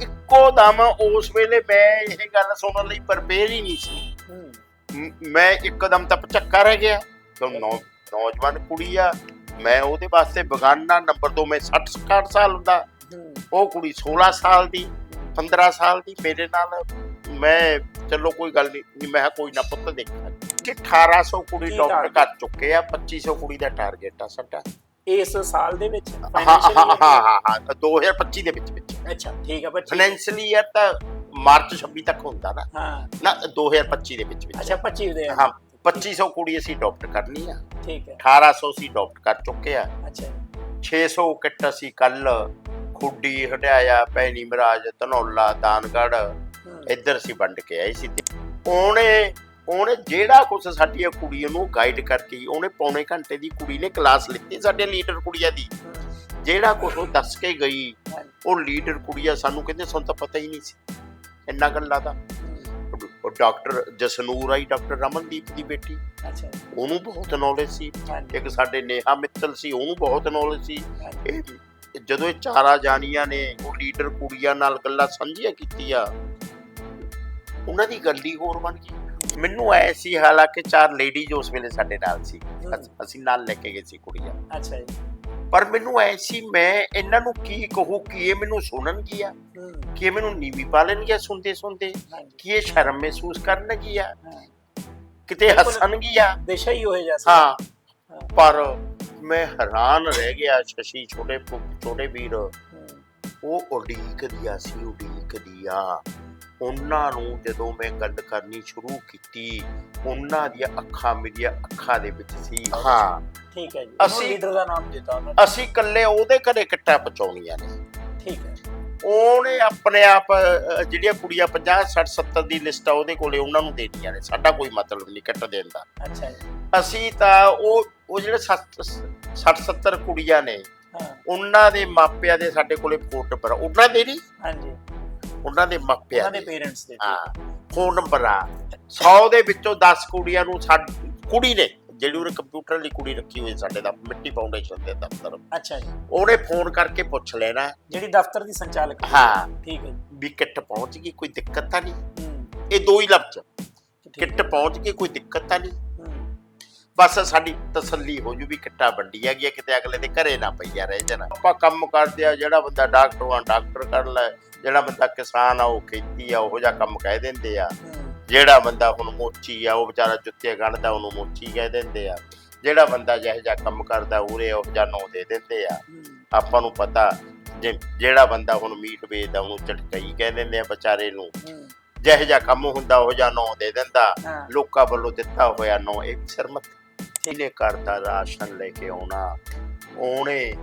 ਇੱਕੋ ਦਮ ਉਸ ਵੇਲੇ ਮੈਂ ਇਹ ਗੱਲ ਸੁਣਨ ਲਈ ਪ੍ਰਪੇਅਰ ਹੀ ਨਹੀਂ ਸੀ। ਮ- ਮੈਂ ਇੱਕਦਮ ਤਾਂ ਪਚੱਕਾ ਰਹਿ ਗਿਆ। ਤੇ ਨੌ ਨੌਜਵਾਨ ਕੁੜੀ ਆ ਮੈਂ ਉਹਦੇ ਵਾਸਤੇ ਬਗਾਨਾ ਨੰਬਰ 2 ਮੈਂ 60 67 ਸਾਲ ਦਾ। ਹੂੰ। ਉਹ ਕੁੜੀ 16 ਸਾਲ ਦੀ 15 ਸਾਲ ਦੀ ਮੇਰੇ ਨਾਲ ਮੈਂ ਚਲੋ ਕੋਈ ਗੱਲ ਨਹੀਂ ਮੈਂ ਕਿਹਾ ਕੋਈ ਨਾ ਪੁੱਤ ਦੇਖਾਂ ਕਿ 1800 ਕੁੜੀ ਕੀ ਡਾਕਟਰ target? ਕਰ ਚੁੱਕੇ ਆ 2500 ਕੁੜੀ ਦਾ ਟਾਰਗੇਟ ਆ ਸਾਡਾ। ਇਸ ਸਾਲ ਦੇ ਵਿੱਚ ਹਾਂ ਹਾਂ financially ਹਾਂ ਹਾਂ ਹਾਂ 2025 ਦੇ ਵਿੱਚ ਵਿੱਚ। ਅੱਛਾ ਠੀਕ ਹੈ ਬੱਚੀ ਫਾਈਨੈਂਸ਼ੀਅਲੀ ਯਾਰ ਤਾਂ ਮਾਰਚ 26 ਤੱਕ ਹੁੰਦਾ ਨਾ। ਹਾਂ। ਨਾ 2025 ਦੇ ਵਿੱਚ ਵਿੱਚ। ਅੱਛਾ 25 ਦੇ। ਹਾਂ 2500 ਕੁੜੀ ਅਸੀਂ ਅਡਾਪਟ ਕਰਨੀ ਆ। ਠੀਕ ਹੈ 1800 ਅਸੀਂ ਅਡਾਪਟ ਕਰ ਚੁੱਕੇ ਆ। ਅੱਛਾ। 600 ਕਿੱਟ ਅਸੀਂ ਕੱਲ ਖੁੱਡੀ ਹਟਿਆਇਆ ਪੈਣੀ ਮਹਾਰਾਜ ਧਨੌਲਾ ਦਾਨਗੜ ਇੱਧਰ ਅਸੀਂ ਵੰਡ ਕੇ ਆਏ ਸੀ। ਉਹਨੇ ਉਹਨੇ ਜਿਹੜਾ ਕੁਛ ਸਾਡੀ ਕੁੜੀ ਨੂੰ ਗਾਈਡ ਕਰਕੇ ਉਹਨੇ ਪੌਣੇ ਘੰਟੇ ਦੀ ਕੁੜੀ ਨੇ ਕਲਾਸ ਲਿੱਤੀ ਸਾਡੇ ਲੀਡਰ ਕੁੜੀਆਂ ਦੀ। ਜਿਹੜਾ ਕੁਛ ਉਹ ਦੱਸ ਕੇ ਗਈ ਉਹ ਲੀਡਰ ਕੁੜੀਆਂ ਸਾਨੂੰ ਕਹਿੰਦੇ ਸਾਨੂੰ ਤਾਂ ਪਤਾ ਹੀ ਨਹੀਂ ਸੀ। ਇੰਨਾ ਗੱਲਾਂ ਦਾ। ਡਾਕਟਰ ਜਸਨੂਰ ਆਈ ਡਾਕਟਰ ਰਮਨਦੀਪ ਦੀ ਬੇਟੀ। ਅੱਛਾ। ਉਹਨੂੰ ਬਹੁਤ ਨੌਲੇਜ ਸੀ। ਇੱਕ ਸਾਡੇ ਨੇਹਾ ਮਿੱਤਲ ਸੀ ਉਹਨੂੰ ਬਹੁਤ ਨੌਲੇਜ ਸੀ। ਇਹ ਜਦੋਂ ਇਹ ਚਾਰਾ ਜਾਨੀਆਂ ਨੇ ਉਹ ਲੀਡਰ ਕੁੜੀਆਂ ਨਾਲ ਗੱਲਾਂ ਸਾਂਝੀਆਂ ਕੀਤੀਆਂ ਉਹਨਾਂ ਦੀ ਗੱਲ ਹੀ ਹੋਰ ਬਣ ਗਈ। ਮੈਨੂੰ ਐ ਸੀ ਹਾਲਾਂਕਿ ਚਾਰ ਲੇਡੀਜ਼ ਉਸ ਵੇਲੇ ਸਾਡੇ ਨਾਲ ਸੀ। ਅਸ- ਅਸੀਂ ਨਾਲ ਲੈ ਕੇ ਗਏ ਸੀ ਕੁੜੀਆਂ। ਅੱਛਾ ਜੀ। ਪਰ ਮੈਨੂੰ ਐ ਸੀ ਮੈਂ ਇਹਨਾਂ ਨੂੰ ਕੀ ਕਹੂੰ ਕਿ ਇਹ ਮੈਨੂੰ ਸੁਣਨਗੀਆਂ ਹੂੰ, ਕਿ ਇਹ ਮੈਨੂੰ ਨੀਵੀਂ ਪਾ ਲੈਣਗੀਆਂ ਸੁਣਦੇ ਸੁਣਦੇ ਹਾਂਜੀ, ਕਿ ਇਹ ਸ਼ਰਮ ਮਹਿਸੂਸ ਕਰਨਗੀਆਂ? ਹਾਂ। ਕਿਤੇ ਹੱਸਣਗੀਆਂ? ਵਿਸ਼ਾ ਹੀ ਉਹ ਜੈਸਾ ਹਾਂ। ਪਰ ਮੈਂ ਹੈਰਾਨ ਰਹਿ ਗਿਆ ਸ਼ਸ਼ੀ ਛੋਟੇ ਪੁ- ਛੋਟੇ ਵੀਰ। ਉਹ ਉਡੀਕਦੀਆਂ ਸੀ ਉਡੀਕਦੀਆਂ। ਉਹਨਾਂ ਨੂੰ ਜਦੋਂ ਮੈਂ ਗੱਲ ਕਰਨੀ ਸ਼ੁਰੂ ਕੀਤੀ ਉਹਨਾਂ ਦੀਆਂ ਅੱਖਾਂ ਮੇਰੀਆਂ ਅੱਖਾਂ ਦੇ ਵਿੱਚ ਸੀ। ਹਾਂ। ਠੀਕ ਹੈ ਜੀ। ਅਸੀਂ- ਲੀਡਰ ਦਾ ਨਾਮ ਦਿੱਤਾ ਉਹਨਾਂ ਨੇ। ਅਸੀਂ ਇਕੱਲੇ ਉਹਦੇ ਘਰੇ ਕਿੱਟਾ ਪਹੁੰਚਾਉਣੀਆਂ ਨੇ। ਠੀਕ ਹੈ। ਉਹਨੇ ਆਪਣੇ ਆਪ ਜਿਹੜੀਆਂ ਕੁੜੀਆਂ 50 60 70 ਦੀ ਲਿਸਟ ਆ ਉਹਦੇ ਕੋਲੇ ਉਹਨਾਂ ਨੂੰ ਦੇਣੀਆਂ ਨੇ। ਸਾਡਾ ਕੋਈ ਮਤਲਬ ਨਹੀਂ ਕਿੱਟ ਦੇਣ ਦਾ। ਅੱਛਾ ਜੀ। ਅਸੀਂ ਤਾਂ ਉਹ ਉਹ ਜਿਹੜੇ 60 70 ਕੁੜੀਆਂ ਨੇ ਉਹਨਾਂ ਦੇ ਮਾਪਿਆਂ ਦੇ ਸਾਡੇ ਕੋਲੇ ਨੰਬਰ ਆ। ਉਹਨਾਂ ਦੇ ਨਹੀਂ। ਹਾਂਜੀ। ਉਹਨਾਂ ਦੇ ਮਾਪਿਆਂ ਉਹਨਾਂ ਦੇ ਪੇਰੈਂਟਸ ਦੇ ਹਾਂ ਫੋਨ ਨੰਬਰ ਆ। 100 ਦੇ ਵਿੱਚੋਂ 10 ਕੁੜੀਆਂ ਨੂੰ ਸਾਡ ਕੁੜੀ ਨੇ ਜਿਹੜੀ ਉਹਨੇ ਕੰਪਿਊਟਰ ਲਈ ਕੁੜੀ ਰੱਖੀ ਹੋਈ ਸਾਡੇ ਦਾ ਮਿੱਟੀ ਫਾਊਂਡੇਸ਼ਨ ਦੇ ਦਫ਼ਤਰ। ਅੱਛਾ ਜੀ। ਉਹਨੇ ਫੋਨ ਕਰਕੇ ਪੁੱਛ ਲੈਣਾ। ਜਿਹੜੀ ਦਫ਼ਤਰ ਦੀ ਸੰਚਾਲਕ ਹੈ। ਠੀਕ ਹੈ ਵੀ ਕਿੱਟ ਪਹੁੰਚ ਗਈ ਕੋਈ ਦਿੱਕਤ ਤਾਂ ਨਹੀਂ? ਇਹ ਦੋ ਹੀ ਲਫ਼ਜ਼। ਕਿੱਟ ਪਹੁੰਚ ਗਈ ਕੋਈ ਦਿੱਕਤ ਤਾਂ ਨਹੀਂ? ਬਸ ਸਾਡੀ ਤਸੱਲੀ ਹੋ ਜੂ ਵੀ ਕਿੱਟਾ ਵੰਡੀਆਂ ਗਿਆ ਕਿਤੇ ਅਗਲੇ ਦੇ ਘਰੇ ਨਾ ਪਈਆ ਰਹਿ ਜਾਣਾ। ਆਪਾਂ ਕੰਮ ਕਰਦੇ ਆ ਜਿਹੜਾ ਬੰਦਾ ਡਾਕਟਰ ਆ ਡਾਕਟਰ ਕਰ ਲੈ। ਜਿਹੜਾ ਬੰਦਾ ਕਿਸਾਨ ਆ ਉਹ ਖੇਤੀ ਆ ਉਹੋ ਜਿਹਾ ਕੰਮ ਕਹਿ ਦਿੰਦੇ ਆ। ਜਿਹੜਾ ਬੰਦਾ ਹੁਣ ਮੋਚੀ ਆ ਉਹ ਵਿਚਾਰਾ ਜੁੱਤੇ ਗੰਢਦਾ ਉਹਨੂੰ ਮੋਚੀ ਕਹਿ ਦਿੰਦੇ ਆ। ਜਿਹੜਾ ਬੰਦਾ ਜਿਹੋ ਜਿਹਾ ਕੰਮ ਕਰਦਾ ਉਰੇ ਉਹ ਜਿਹਾ ਨਾਂ ਦੇ ਦਿੰਦੇ ਆ। ਆਪਾਂ ਨੂੰ ਪਤਾ ਜੇ- ਜਿਹੜਾ ਬੰਦਾ ਹੁਣ ਮੀਟ ਵੇਚਦਾ ਉਹਨੂੰ ਝਟਕਈ ਕਹਿ ਦਿੰਦੇ ਆ ਵਿਚਾਰੇ ਨੂੰ। ਜਿਹੋ ਜਿਹਾ ਕੰਮ ਹੁੰਦਾ ਉਹ ਜਿਹਾ ਨਾਂ ਦੇ ਦਿੰਦਾ। ਹਾਂ। ਲੋਕਾਂ ਵੱਲੋਂ ਦਿੱਤਾ ਹੋਇਆ ਨਾਂ ਇਹ ਵੀ ਸ਼ਰਮਤ ਇਹਨੇ ਦਾ ਰਾਸ਼ਨ ਲੈ ਕੇ ਆਉਣਾ ਉਹਨੇ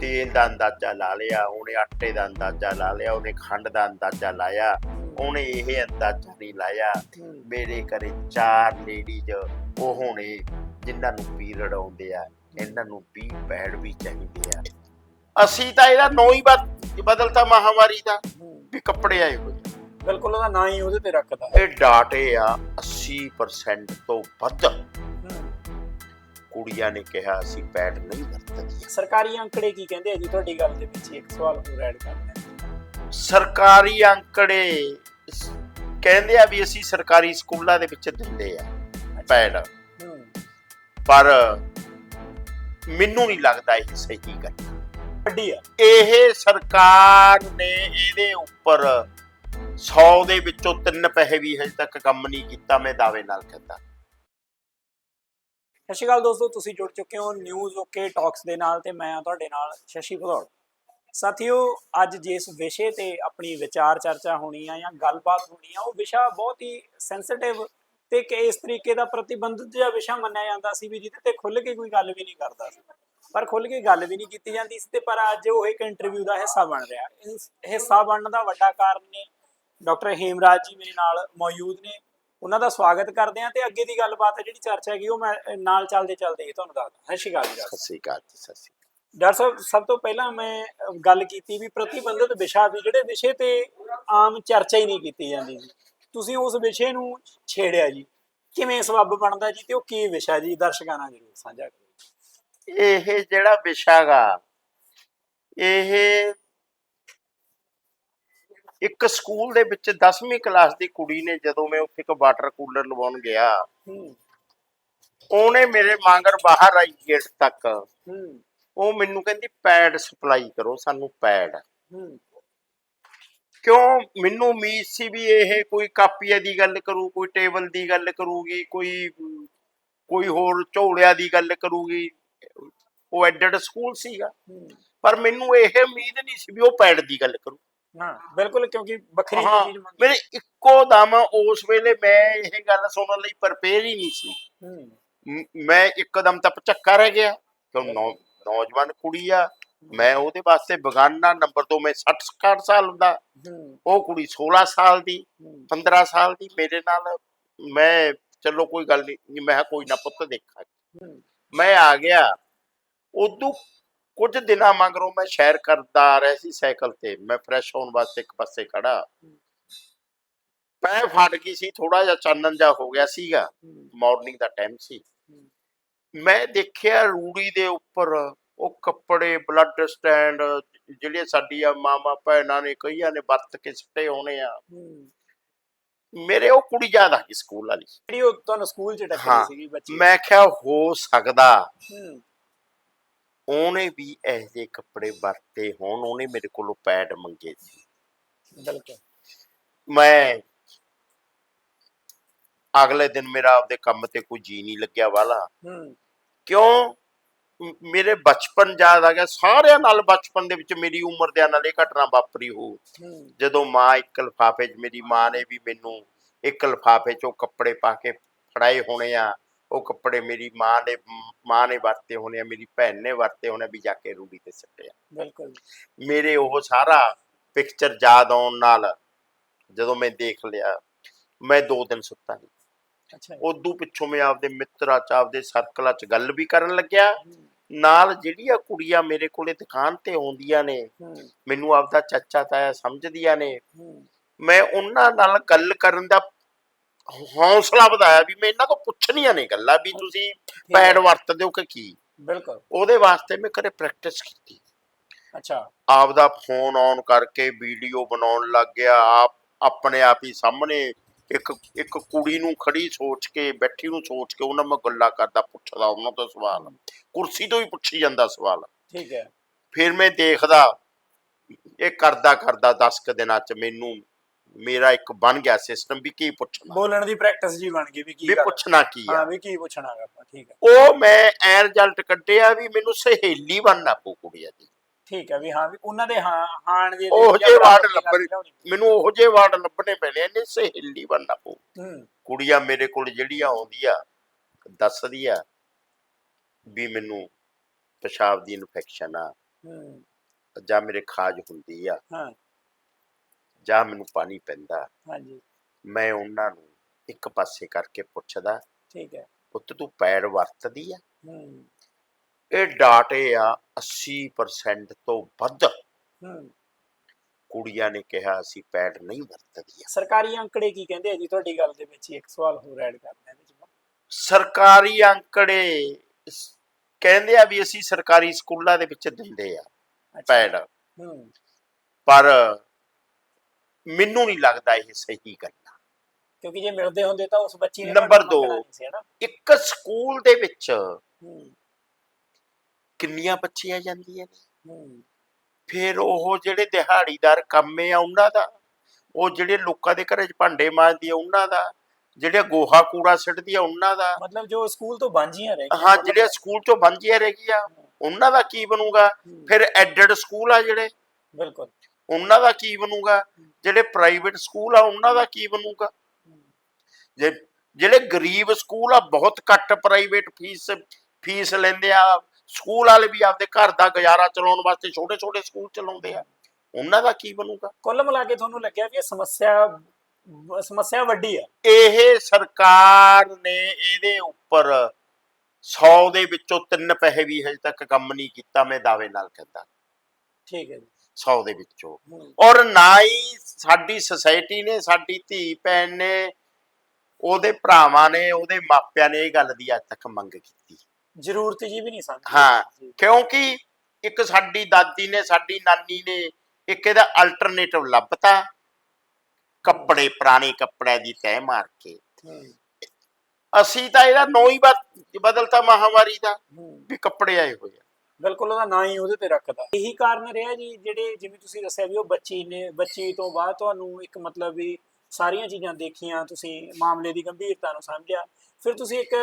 ਤੇਲ ਦਾ ਅੰਦਾਜ਼ਾ ਲਾ ਲਿਆ ਉਹਨੇ ਆਟੇ ਦਾ ਅੰਦਾਜ਼ਾ ਲਾ ਲਿਆ ਉਹਨੇ ਖੰਡ ਦਾ ਅੰਦਾਜ਼ਾ ਲਾਇਆ ਉਹਨੇ ਇਹ ਅੰਦਾਜ਼ਾ ਨਹੀਂ ਲਾਇਆ ਮੇਰੇ ਘਰੇ ਚਾਰ ਲੇਡੀਜ਼ ਉਹ ਹੋਣੇ ਜਿਨ੍ਹਾਂ ਨੂੰ ਪੀਰੀਅਡ ਆਉਂਦੇ ਆ ਇਹਨਾਂ ਨੂੰ 20 ਪੈਡ ਵੀ ਚਾਹੀਦੇ ਆ ਅਸੀਂ ਤਾਂ ਇਹਦਾ ਨਾਂ ਹੀ ਬਦ- ਬਦਲਤਾ ਮਹਾਮਾਰੀ ਦਾ। ਵੀ ਕੱਪੜੇ ਆਏ ਹੋਏ ਬਿਲਕੁਲ ਉਹਦਾ ਨਾਂ ਹੀ ਉਹਦੇ ਤੇ ਰੱਖਦਾ ਇਹ ਡਾਟੇ ਆ 80% ਤੋਂ ਵੱਧ। ਕੁੜੀਆਂ ਨੇ ਕਿਹਾ ਅਸੀਂ ਪੈਡ ਨਹੀਂ ਵਰਤਦੀਆਂ ਸਰਕਾਰੀ ਅੰਕੜੇ ਕੀ ਕਹਿੰਦੇ ਆ ਜੀ? ਤੁਹਾਡੀ ਗੱਲ ਦੇ ਵਿੱਚ ਇੱਕ ਸਵਾਲ ਹੋਰ ਐਡ ਕਰਦੇ ਸਰਕਾਰੀ ਅੰਕੜੇ ਕਹਿੰਦੇ ਆ ਵੀ ਅਸੀਂ ਸਰਕਾਰੀ ਸਕੂਲਾਂ ਦੇ ਵਿੱਚ ਦਿੰਦੇ ਆ ਪੈਡ ਪਰ ਮੈਨੂੰ ਨਹੀਂ ਲੱਗਦਾ ਇਹ ਸਹੀ ਗੱਲ। ਵੱਡੀ ਆ। ਇਹ ਸਰਕਾਰ ਨੇ ਇਹਦੇ ਉੱਪਰ 100 ਦੇ ਵਿੱਚੋਂ ਤਿੰਨ ਪੈਸੇ ਵੀ ਹਜੇ ਤੱਕ ਕੰਮ ਨਹੀਂ ਕੀਤਾ ਮੈਂ ਦਾਅਵੇ ਨਾਲ ਕਹਿੰਦਾ। ਸਤਿ ਸ਼੍ਰੀ ਅਕਾਲ ਦੋਸਤੋ, ਤੁਸੀਂ ਜੁੜ ਚੁੱਕੇ ਹੋ ਨਿਊਜ਼ ਓਕੇ ਟਾਕਸ ਦੇ ਨਾਲ ਤੇ ਮੈਂ ਆ ਤੁਹਾਡੇ ਨਾਲ ਸ਼ਸ਼ੀ ਭਦੌੜ। ਸਾਥੀਓ, ਅੱਜ ਜਿਸ ਵਿਸ਼ੇ ਤੇ ਆਪਣੀ ਵਿਚਾਰ ਚਰਚਾ ਹੋਣੀ ਆ ਜਾਂ ਗੱਲਬਾਤ ਹੋਣੀ ਆ, ਉਹ ਵਿਸ਼ਾ ਬਹੁਤ ਹੀ ਸੈਂਸਿਟਿਵ ਤੇ ਕਿ ਇਸ ਤਰੀਕੇ ਦਾ ਪ੍ਰਤੀਬੰਧਿਤ ਜਿਹਾ ਵਿਸ਼ਾ ਮੰਨਿਆ ਜਾਂਦਾ ਸੀ ਵੀ ਜਿਹਦੇ ਤੇ ਖੁੱਲ ਕੇ ਕੋਈ ਗੱਲ ਵੀ ਨਹੀਂ ਕਰਦਾ ਸੀ। ਪਰ ਖੁੱਲ ਕੇ ਗੱਲ ਵੀ ਨਹੀਂ ਕੀਤੀ ਜਾਂਦੀ ਸੀ ਤੇ ਪਰ ਅੱਜ ਉਹ ਇੱਕ ਇੰਟਰਵਿਊ ਦਾ ਹਿੱਸਾ ਬਣ ਰਿਹਾ। ਹਿੱਸਾ ਬਣਨ ਦਾ ਵੱਡਾ ਕਾਰਨ ਨੇ ਡਾਕਟਰ ਹੇਮਰਾਜ ਜੀ ਮੇਰੇ ਨਾਲ ਮੌਜੂਦ ਨੇ। ਉਹਨਾਂ ਦਾ ਸਵਾਗਤ ਕਰਦੇ ਹਾਂ ਤੇ ਅੱਗੇ ਦੀ ਗੱਲਬਾਤ ਹੈ ਜਿਹੜੀ ਚਰਚਾ ਹੈਗੀ ਉਹ ਮੈਂ ਨਾਲ ਚੱਲਦੇ ਚੱਲਦੇ ਹੀ ਤੁਹਾਨੂੰ ਦੱਸਦਾ। ਸਤਿ ਸ਼੍ਰੀ ਅਕਾਲ ਜੀ ਡਾਕਟਰ ਸਤਿ ਸ੍ਰੀ ਅਕਾਲ ਜੀ ਸਤਿ ਸ੍ਰੀ ਅਕਾਲ। ਡਾਕਟਰ ਸਾਹਿਬ ਸਭ ਤੋਂ ਪਹਿਲਾਂ ਮੈਂ ਗੱਲ ਕੀਤੀ ਵੀ ਪ੍ਰਤੀਬੰਧਿਤ ਵਿਸ਼ਾ ਵੀ ਜਿਹੜੇ ਵਿਸ਼ੇ ਤੇ ਆਮ ਚਰਚਾ ਹੀ ਨਹੀਂ ਕੀਤੀ ਜਾਂਦੀ ਜੀ। ਤੁਸੀਂ ਉਸ ਵਿਸ਼ੇ ਨੂੰ ਛੇੜਿਆ ਜੀ। ਕਿਵੇਂ ਸਬੱਬ ਬਣਦਾ ਜੀ ਤੇ ਉਹ ਕੀ ਵਿਸ਼ਾ ਜੀ? ਦਰਸ਼ਕਾਂ ਨਾਲ ਜਰੂਰ ਸਾਂਝਾ ਕਰੋ। ਇਹ ਜਿਹੜਾ ਵਿਸ਼ਾ ਗਾ ਇਹ ਇੱਕ ਸਕੂਲ ਦੇ ਵਿੱਚ 10ਵੀਂ ਕਲਾਸ ਦੀ ਕੁੜੀ ਨੇ ਜਦੋਂ ਮੈਂ ਉੱਥੇ ਇੱਕ ਵਾਟਰ ਕੂਲਰ ਲਵਾਉਣ ਗਿਆ ਹੂੰ। ਉਹਨੇ ਮੇਰੇ ਮਾਂਗਰ ਬਾਹਰ ਆਈ ਗੇਟ ਤੱਕ। ਹੂੰ। ਉਹ ਮੈਨੂੰ ਕਹਿੰਦੀ ਪੈਡ ਸਪਲਾਈ ਕਰੋ ਸਾਨੂੰ ਪੈਡ। ਕਿਉਂ? ਮੈਨੂੰ ਉਮੀਦ ਸੀ ਵੀ ਇਹ ਕੋਈ ਕਾਪੀਆਂ ਦੀ ਗੱਲ ਕਰੂ ਕੋਈ ਟੇਬਲ ਦੀ ਗੱਲ ਕਰੂਗੀ ਕੋਈ ਕੋਈ ਹੋਰ ਝੋਲਿਆਂ ਦੀ ਗੱਲ ਕਰੂਗੀ। ਉਹ ਐਡਡ ਸਕੂਲ ਸੀਗਾ। ਪਰ ਮੈਨੂੰ ਇਹ ਉਮੀਦ ਨਹੀਂ ਸੀ ਵੀ ਉਹ ਪੈਡ ਦੀ ਗੱਲ ਕਰੂ। ਹਾਂ ਬਿਲਕੁਲ ਕਿਉਂਕਿ ਵੱਖਰੀ ਹਾਂ ਚੀਜ਼ ਮੰਗੀ ਮੇਰੇ ਇੱਕੋ ਦਮ ਉਸ ਵੇਲੇ ਮੈਂ ਇਹ ਗੱਲ ਸੁਣਨ ਲਈ ਪ੍ਰਪੇਅਰ ਹੀ ਨਹੀਂ ਸੀ। ਹੂੰ। ਮ- ਮੈਂ ਇੱਕਦਮ ਤਾਂ ਪਚੱਕਾ ਰਹਿ ਗਿਆ। ਕਿਉਂ ਨੌ- ਨੌਜਵਾਨ ਕੁੜੀ ਆ ਮੈਂ ਉਹਦੇ ਵਾਸਤੇ ਬਗਾਨਾ ਨੰਬਰ ਤੋਂ ਮੈਂ 60 61 ਸਾਲ ਦਾ। ਹੂੰ। ਉਹ ਕੁੜੀ 16 ਸਾਲ ਦੀ ਹੂੰ। 15 ਸਾਲ ਦੀ ਮੇਰੇ ਨਾਲ ਮੈਂ ਚਲੋ ਕੋਈ ਗੱਲ ਨਹੀਂ ਮੈਂ ਕਿਹਾ ਕੋਈ ਨਾ ਪੁੱਤ ਦੇਖਾਂ। ਹੂੰ। ਮੈਂ ਆ ਗਿਆ। ਉਦੋਂ ਕੁਝ ਦਿਨਾਂ ਮਗਰੋਂ ਮੈਂ ਸ਼ਹਿਰ ਕਰਦਾ ਆ ਰਿਹਾ ਸੀ ਸਾਈਕਲ ਤੇ। ਮੈਂ ਫਰੈਸ਼ ਹੋਣ ਵਾਸਤੇ ਇੱਕ ਪਾਸੇ ਖੜਾ। ਪੈ ਫਟ ਗਈ ਸੀ ਥੋੜਾ ਜਿਹਾ ਚਾਨਣ ਜਿਹਾ ਹੋ ਗਿਆ ਸੀਗਾ। ਮਾਰਨਿੰਗ ਦਾ ਟਾਈਮ ਸੀ। ਮੈਂ ਦੇਖਿਆ ਰੂੜੀ ਦੇ ਉੱਪਰ ਉਹ ਕੱਪੜੇ ਬਲੱਡ ਸਟੈਂਡ ਜਿਹੜੇ ਸਾਡੀਆਂ ਮਾਮਾ ਭੈਣਾਂ ਨੇ ਕਈਆਂ ਨੇ ਵਰਤ ਕੇ ਸਿੱਟੇ ਹੋਣੇ ਆ। ਮੇਰੇ ਉਹ ਕੁੜੀ ਯਾਦ ਆ ਗਈ ਸਕੂਲ ਵਾਲੀ। ਜਿਹੜੀ ਉਹ ਤੁਹਾਨੂੰ ਸਕੂਲ ਚ ਟੱਕਰੀ ਸੀਗੀ ਬੱਚੀ। ਮੈਂ ਕਿਹਾ ਹੋ ਸਕਦਾ। ਉਹਨੇ ਵੀ ਇਹੋ ਜਿਹੇ ਕੱਪੜੇ ਵਰਤੇ ਹੋਣ ਉਹਨੇ ਮੇਰੇ ਕੋਲੋਂ ਪੈਡ ਮੰਗੇ ਸੀ। ਬਿਲਕੁਲ। ਮੈਂ ਅਗਲੇ ਦਿਨ ਮੇਰਾ ਆਪਦੇ ਕੰਮ ਤੇ ਕੋਈ ਜੀ ਨਹੀਂ ਲੱਗਿਆ ਵਾਲਾ। ਹੂੰ। ਕਿਉਂ? ਮੇਰੇ ਬਚਪਨ ਯਾਦ ਆ ਗਿਆ। ਸਾਰਿਆਂ ਨਾਲ ਬਚਪਨ ਦੇ ਵਿੱਚ ਮੇਰੀ ਉਮਰ ਦੇ ਨਾਲ ਇਹ ਘਟਨਾ ਵਾਪਰੀ ਹੂੰ। ਜਦੋਂ ਮਾਂ ਇੱਕ ਲਫਾਫੇ 'ਚ ਮੇਰੀ ਮਾਂ ਨੇ ਵੀ ਮੈਨੂੰ ਇੱਕ ਲਫਾਫੇ 'ਚੋਂ ਕੱਪੜੇ ਪਾ ਕੇ ਫੜਾਏ ਹੋਣੇ ਆ। ਉਹ ਕੱਪੜੇ ਮੇਰੀ ਮਾਂ ਨੇ ਮਾਂ ਨੇ ਵਰਤੇ ਹੋਣੇ ਆ ਮੇਰੀ ਭੈਣ ਨੇ ਵਰਤੇ ਹੋਣੇ ਵੀ ਜਾ ਕੇ ਰੂੜੀ ਤੇ ਸਿੱਟੇ ਆ। ਬਿਲਕੁਲ ਮੇਰੇ ਉਹ ਸਾਰਾ ਪਿਕਚਰ ਯਾਦ ਆਉਣ ਨਾਲ ਜਦੋਂ ਮੈਂ ਦੇਖ ਲਿਆ ਮੈਂ ਦੋ ਦਿਨ ਸੁੱਤਾ ਨਹੀਂ ਅੱਛਾ। ਉਦੋਂ ਪਿੱਛੋਂ ਮੈਂ ਆਪਦੇ ਮਿੱਤਰਾਂ ਚ ਆਪਦੇ ਸਰਕਲਾਂ ਚ ਗੱਲ ਵੀ ਕਰਨ ਲੱਗਿਆ। ਨਾਲ ਜਿਹੜੀਆਂ ਕੁੜੀਆਂ ਮੇਰੇ ਕੋਲੇ ਦੁਕਾਨ ਤੇ ਆਉਂਦੀਆਂ ਨੇ ਮੈਨੂੰ ਆਪਦਾ ਚਾਚਾ ਤਾਇਆ ਸਮਝਦੀਆਂ ਨੇ। ਮੈਂ ਉਹਨਾਂ ਨਾਲ ਗੱਲ ਕਰਨ ਦਾ ਹੌਸਲਾ ਵਧਾਇਆ ਵੀ ਮੈਂ ਇਹਨਾਂ ਤੋਂ ਪੁੱਛਣੀਆਂ ਨੇ ਗੱਲਾਂ ਵੀ ਤੁਸੀਂ ਪੈਡ ਵਰਤਦੇ ਹੋ ਕਿ ਕੀ? ਬਿਲਕੁਲ। ਉਹਦੇ ਵਾਸਤੇ ਮੈਂ ਕਦੇ ਪ੍ਰੈਕਟਿਸ ਕੀਤੀ। ਅੱਛਾ। ਆਪਦਾ ਫੋਨ ਔਨ ਕਰਕੇ ਵੀਡੀਓ ਬਣਾਉਣ ਲੱਗ ਗਿਆ ਆਪ ਆਪਣੇ ਆਪ ਹੀ ਸਾਹਮਣੇ ਇੱਕ ਇੱਕ ਕੁੜੀ ਨੂੰ ਖੜੀ ਸੋਚ ਕੇ ਬੈਠੀ ਨੂੰ ਸੋਚ ਕੇ ਉਹਨਾਂ ਮੈਂ ਗੱਲਾਂ ਕਰਦਾ ਪੁੱਛਦਾ ਉਹਨਾਂ ਤੋਂ ਸਵਾਲ। ਕੁਰਸੀ ਤੋਂ ਹੀ ਪੁੱਛੀ ਜਾਂਦਾ ਸਵਾਲ। ਠੀਕ ਹੈ। ਫਿਰ ਮੈਂ ਦੇਖਦਾ ਇਹ ਕਰਦਾ ਕਰਦਾ 10 ਕੁ ਦਿਨਾਂ ਚ ਮੈਨੂੰ ਮੇਰਾ ਇੱਕ ਬਣ ਗਿਆ ਸਿਸਟਮ ਵੀ ਕੀ ਪੁੱਛਣਾ? ਬੋਲਣ ਦੀ ਪ੍ਰੈਕਟਿਸ ਜੀ ਬਣ ਗਈ ਵੀ ਕੀ ਵੀ। ਪੁੱਛਣਾ ਕੀ ਆ? ਹਾਂ ਵੀ ਕੀ ਪੁੱਛਣਾਗਾ ਆਪਾਂ ਠੀਕ ਹੈ ਉਹ ਮੈਂ ਐ ਰਿਜ਼ਲਟ ਕੱਢਿਆ ਵੀ ਮੈਨੂੰ ਸਹੇਲੀ ਬਣਨਾ ਪਊ ਕੁੜੀਆਂ ਦੀ। ਠੀਕ ਹੈ ਵੀ ਹਾਂ ਵੀ ਉਹਨਾਂ ਦੇ ਹਾਂ ਹਾਣ ਜੇ ਉਹ ਜਿਹੇ ਵਾਰਡ ਲੱਭਣੇ ਮੈਨੂੰ ਉਹੋ ਜਿਹੇ ਵਾਰਡ ਲੱਭਣੇ ਪੈਣੇ ਇਹਨੇ ਸਹੇਲੀ ਬਣਨਾ ਪਊ। ਹੂੰ। ਕੁੜੀਆਂ ਮੇਰੇ ਕੋਲ ਜਿਹੜੀਆਂ ਆਉਂਦੀਆਂ ਦੱਸਦੀਆਂ ਵੀ ਮੈਨੂੰ ਪਿਸ਼ਾਬ ਦੀ ਇਨਫੈਕਸ਼ਨ ਆ ਹੂੰ। ਜਾਂ ਮੇਰੇ ਖਾਜ ਹੁੰਦੀ ਆ। ਹਾਂ। ਜਾਂ ਮੈਨੂੰ ਪਾਣੀ ਪੈਂਦਾ ਹਾਂਜੀ। ਮੈਂ ਉਹਨਾਂ ਨੂੰ ਇੱਕ ਪਾਸੇ ਕਰਕੇ ਪੁੱਛਦਾ ਠੀਕ ਹੈ। ਪੁੱਤ ਤੂੰ ਪੈਡ ਵਰਤਦੀ ਆ? ਹੂੰ। ਇਹ ਡਾਟੇ ਆ 80% ਤੋਂ ਵੱਧ। ਹੂੰ। ਕੁੜੀਆਂ ਨੇ ਕਿਹਾ ਅਸੀਂ ਪੈਡ ਨਹੀਂ ਵਰਤਦੀਆਂ ਸਰਕਾਰੀ ਅੰਕੜੇ ਕੀ ਕਹਿੰਦੇ ਆ ਜੀ? ਤੁਹਾਡੀ ਗੱਲ ਦੇ ਵਿੱਚ ਇੱਕ ਸਵਾਲ ਹੋਰ ਐਡ ਕਰਨਾ ਇਹਦੇ ਚ ਸਰਕਾਰੀ ਅੰਕੜੇ ਕਹਿੰਦੇ ਆ ਵੀ ਅਸੀਂ ਸਰਕਾਰੀ ਸਕੂਲਾਂ ਦੇ ਵਿੱਚ ਦਿੰਦੇ ਆ। ਪੈਡ ਹੂੰ। ਪਰ ਮੈਨੂੰ ਨਹੀਂ ਲੱਗਦਾ ਇਹ ਸਹੀ ਗੱਲ। ਆ ਕਿਉਂਕਿ ਜੇ ਮਿਲਦੇ ਹੁੰਦੇ ਤਾਂ ਉਸ ਬੱਚੀ ਨੇ ਨੰਬਰ ਤੁਹਾਨੂੰ ਦੋ। ਮੰਗਣਾ ਨਹੀਂ ਸੀ ਹਨਾ ਇੱਕ ਸਕੂਲ ਦੇ ਵਿੱਚ ਕਿੰਨੀਆਂ ਬੱਚੀਆਂ ਜਾਂਦੀਆਂ ਨੇ? ਫਿਰ ਉਹ ਜਿਹੜੇ ਦਿਹਾੜੀਦਾਰ ਕੰਮੇ ਆ ਉਹਨਾਂ ਦਾ ਉਹ ਜਿਹੜੇ ਲੋਕਾਂ ਦੇ ਘਰੇ 'ਚ ਭਾਂਡੇ ਮਾਂਜਦੀ ਆ ਉਹਨਾਂ ਦਾ ਜਿਹੜੇ ਗੋਹਾ ਕੂੜਾ ਸਿੱਟਦੀ ਆ ਉਹਨਾਂ ਦਾ। ਮਤਲਬ ਜੋ ਸਕੂਲ ਤੋਂ ਵਾਂਝੀਆਂ ਰਹਿ ਗਈਆਂ। ਹਾਂ ਜਿਹੜੇ ਸਕੂਲ ਚੋਂ ਵਾਂਝੀਆਂ ਰਹਿ ਗਈਆਂ ਉਹਨਾਂ ਦਾ ਕੀ ਬਣੂਗਾ? ਫਿਰ ਐਡਡ ਸਕੂਲ ਆ ਜਿਹੜੇ। ਬਿਲਕੁਲ। ਉਹਨਾਂ ਦਾ ਕੀ ਬਣੂਗਾ? ਜਿਹੜੇ ਪ੍ਰਾਈਵੇਟ ਸਕੂਲ ਆ ਉਹਨਾਂ ਦਾ ਕੀ ਬਣੂਗਾ? ਜੇ ਜਿਹੜੇ ਗਰੀਬ ਸਕੂਲ ਆ ਬਹੁਤ ਘੱਟ ਪ੍ਰਾਈਵੇਟ ਫੀਸ ਫੀਸ ਲੈਂਦੇ ਆ। ਸਕੂਲ ਵਾਲੇ ਵੀ ਆਪਦੇ ਘਰ ਦਾ ਗੁਜ਼ਾਰਾ ਚਲਾਉਣ ਵਾਸਤੇ ਛੋਟੇ ਛੋਟੇ ਸਕੂਲ ਚਲਾਉਂਦੇ ਆ। ਉਹਨਾਂ ਦਾ ਕੀ ਬਣੂਗਾ? ਕੁੱਲ ਮਿਲਾ ਕੇ ਤੁਹਾਨੂੰ ਲੱਗਿਆ ਵੀ ਇਹ ਸਮੱਸਿਆ ਸਮੱਸਿਆ ਵੱਡੀ ਆ। ਇਹ ਸਰਕਾਰ ਨੇ ਇਹਦੇ ਉੱਪਰ 100 ਦੇ ਵਿੱਚੋਂ ਤਿੰਨ ਪੈਸੇ ਵੀ ਹਜੇ ਤੱਕ ਕੰਮ ਨਹੀਂ ਕੀਤਾ ਮੈਂ ਦਾਅਵੇ ਨਾਲ ਕਹਿੰਦਾ। ਠੀਕ ਹੈ ਜੀ। 100 ਦੇ ਵਿੱਚੋਂ। ਔਰ ਨਾ ਹੀ ਸਾਡੀ ਸੁਸਾਇਟੀ ਨੇ ਸਾਡੀ ਧੀ ਭੈਣ ਨੇ ਉਹਦੇ ਭਰਾਵਾਂ ਨੇ ਉਹਦੇ ਮਾਪਿਆਂ ਨੇ ਇਹ ਗੱਲ ਦੀ ਅੱਜ ਤੱਕ ਮੰਗ ਕੀਤੀ। ਜ਼ਰੂਰਤ ਜੀ ਵੀ ਨਹੀਂ ਸਮਝੀ ਹਾਂ। ਕਿਉਂਕਿ ਇੱਕ ਸਾਡੀ ਦਾਦੀ ਨੇ ਸਾਡੀ ਨਾਨੀ ਨੇ ਇੱਕ ਇਹਦਾ ਅਲਟਰਨੇਟਿਵ ਲੱਭਤਾ। ਕੱਪੜੇ ਪੁਰਾਣੇ ਕੱਪੜਿਆਂ ਦੀ ਤਹਿ ਮਾਰ ਕੇ। ਅਸੀਂ ਤਾਂ ਇਹਦਾ ਨਾਂ ਹੀ ਬਦ- ਬਦਲਤਾ ਮਹਾਮਾਰੀ ਦਾ ਵੀ ਕੱਪੜੇ ਆਏ ਹੋਏ ਬਿਲਕੁਲ ਉਹਦਾ ਨਾਂ ਹੀ ਉਹਦੇ ਤੇ ਰੱਖਦਾ। ਇਹੀ ਕਾਰਨ ਰਿਹਾ ਜੀ ਜਿਹੜੇ ਜਿਵੇਂ ਤੁਸੀਂ ਦੱਸਿਆ ਵੀ ਉਹ ਬੱਚੀ ਨੇ ਬੱਚੀ ਤੋਂ ਬਾਅਦ ਤੁਹਾਨੂੰ ਇੱਕ ਮਤਲਬ ਵੀ ਸਾਰੀਆਂ ਚੀਜ਼ਾਂ ਦੇਖੀਆਂ ਤੁਸੀਂ ਮਾਮਲੇ ਦੀ ਗੰਭੀਰਤਾ ਨੂੰ ਸਮਝਿਆ। ਫਿਰ ਤੁਸੀਂ ਇੱਕ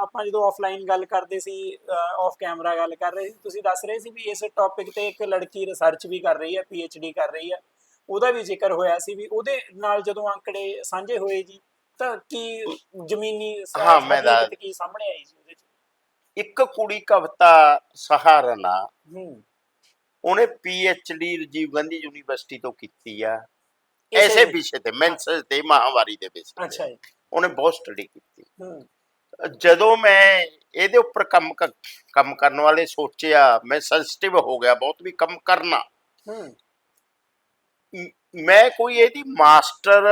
ਆਪਾਂ ਜਦੋਂ ਆਫਲਾਈਨ ਗੱਲ ਕਰਦੇ ਸੀ ਆਫ ਕੈਮਰਾ ਗੱਲ ਕਰ ਰਹੇ ਸੀ ਤੁਸੀਂ ਦੱਸ ਰਹੇ ਸੀ ਵੀ ਇਸ ਟੌਪਿਕ ਤੇ ਇੱਕ ਲੜਕੀ ਰਿਸਰਚ ਵੀ ਕਰ ਰਹੀ ਹੈ ਡੀ ਕਰ ਰਹੀ ਹੈ। ਉਹਦਾ ਵੀ ਜ਼ਿਕਰ ਹੋਇਆ ਸੀ ਵੀ ਉਹਦੇ ਨਾਲ ਜਦੋਂ ਅੰਕੜੇ ਸਾਂਝੇ ਹੋਏ ਜੀ ਤਾਂ ਕੀ ਜ਼ਮੀਨੀ ਸ- ਹਾਂ, ਮੈਂ ਦੱਸ- ਹਕੀਕਤ ਕੀ ਸਾਹਮਣੇ ਆਈ ਜੀ? ਇੱਕ ਕੁੜੀ ਕਵਿਤਾ ਸਹਾਰਨਾ ਉਹਨੇ ਡੀ ਰਜੀਵ ਗਾਂਧੀ ਯੂਨੀਵਰਸਿਟੀ ਤੋਂ ਕੀਤੀ ਆ। ਐਸੇ? ਵਿਸ਼ੇ ਤੇ ਮੈਂਸਸ ਤੇ ਮਹਾਮਾਰੀ ਦੇ ਵਿਸ਼ੇ ਅੱਛਾ ਜੀ। ਉਹਨੇ ਬਹੁਤ ਸਟੱਡੀ ਕੀਤੀ। ਜਦੋਂ ਮੈਂ ਇਹਦੇ ਉੱਪਰ ਕੰਮ ਕੰਮ ਕਰਨ ਵਾਲੇ ਸੋਚਿਆ ਮੈਂ ਸੈਂਸਿਟਿਵ ਹੋ ਗਿਆ ਬਹੁਤ ਵੀ ਕੰਮ ਕਰਨਾ। ਮੈਂ ਕੋਈ ਇਹਦੀ ਮਾਸਟਰ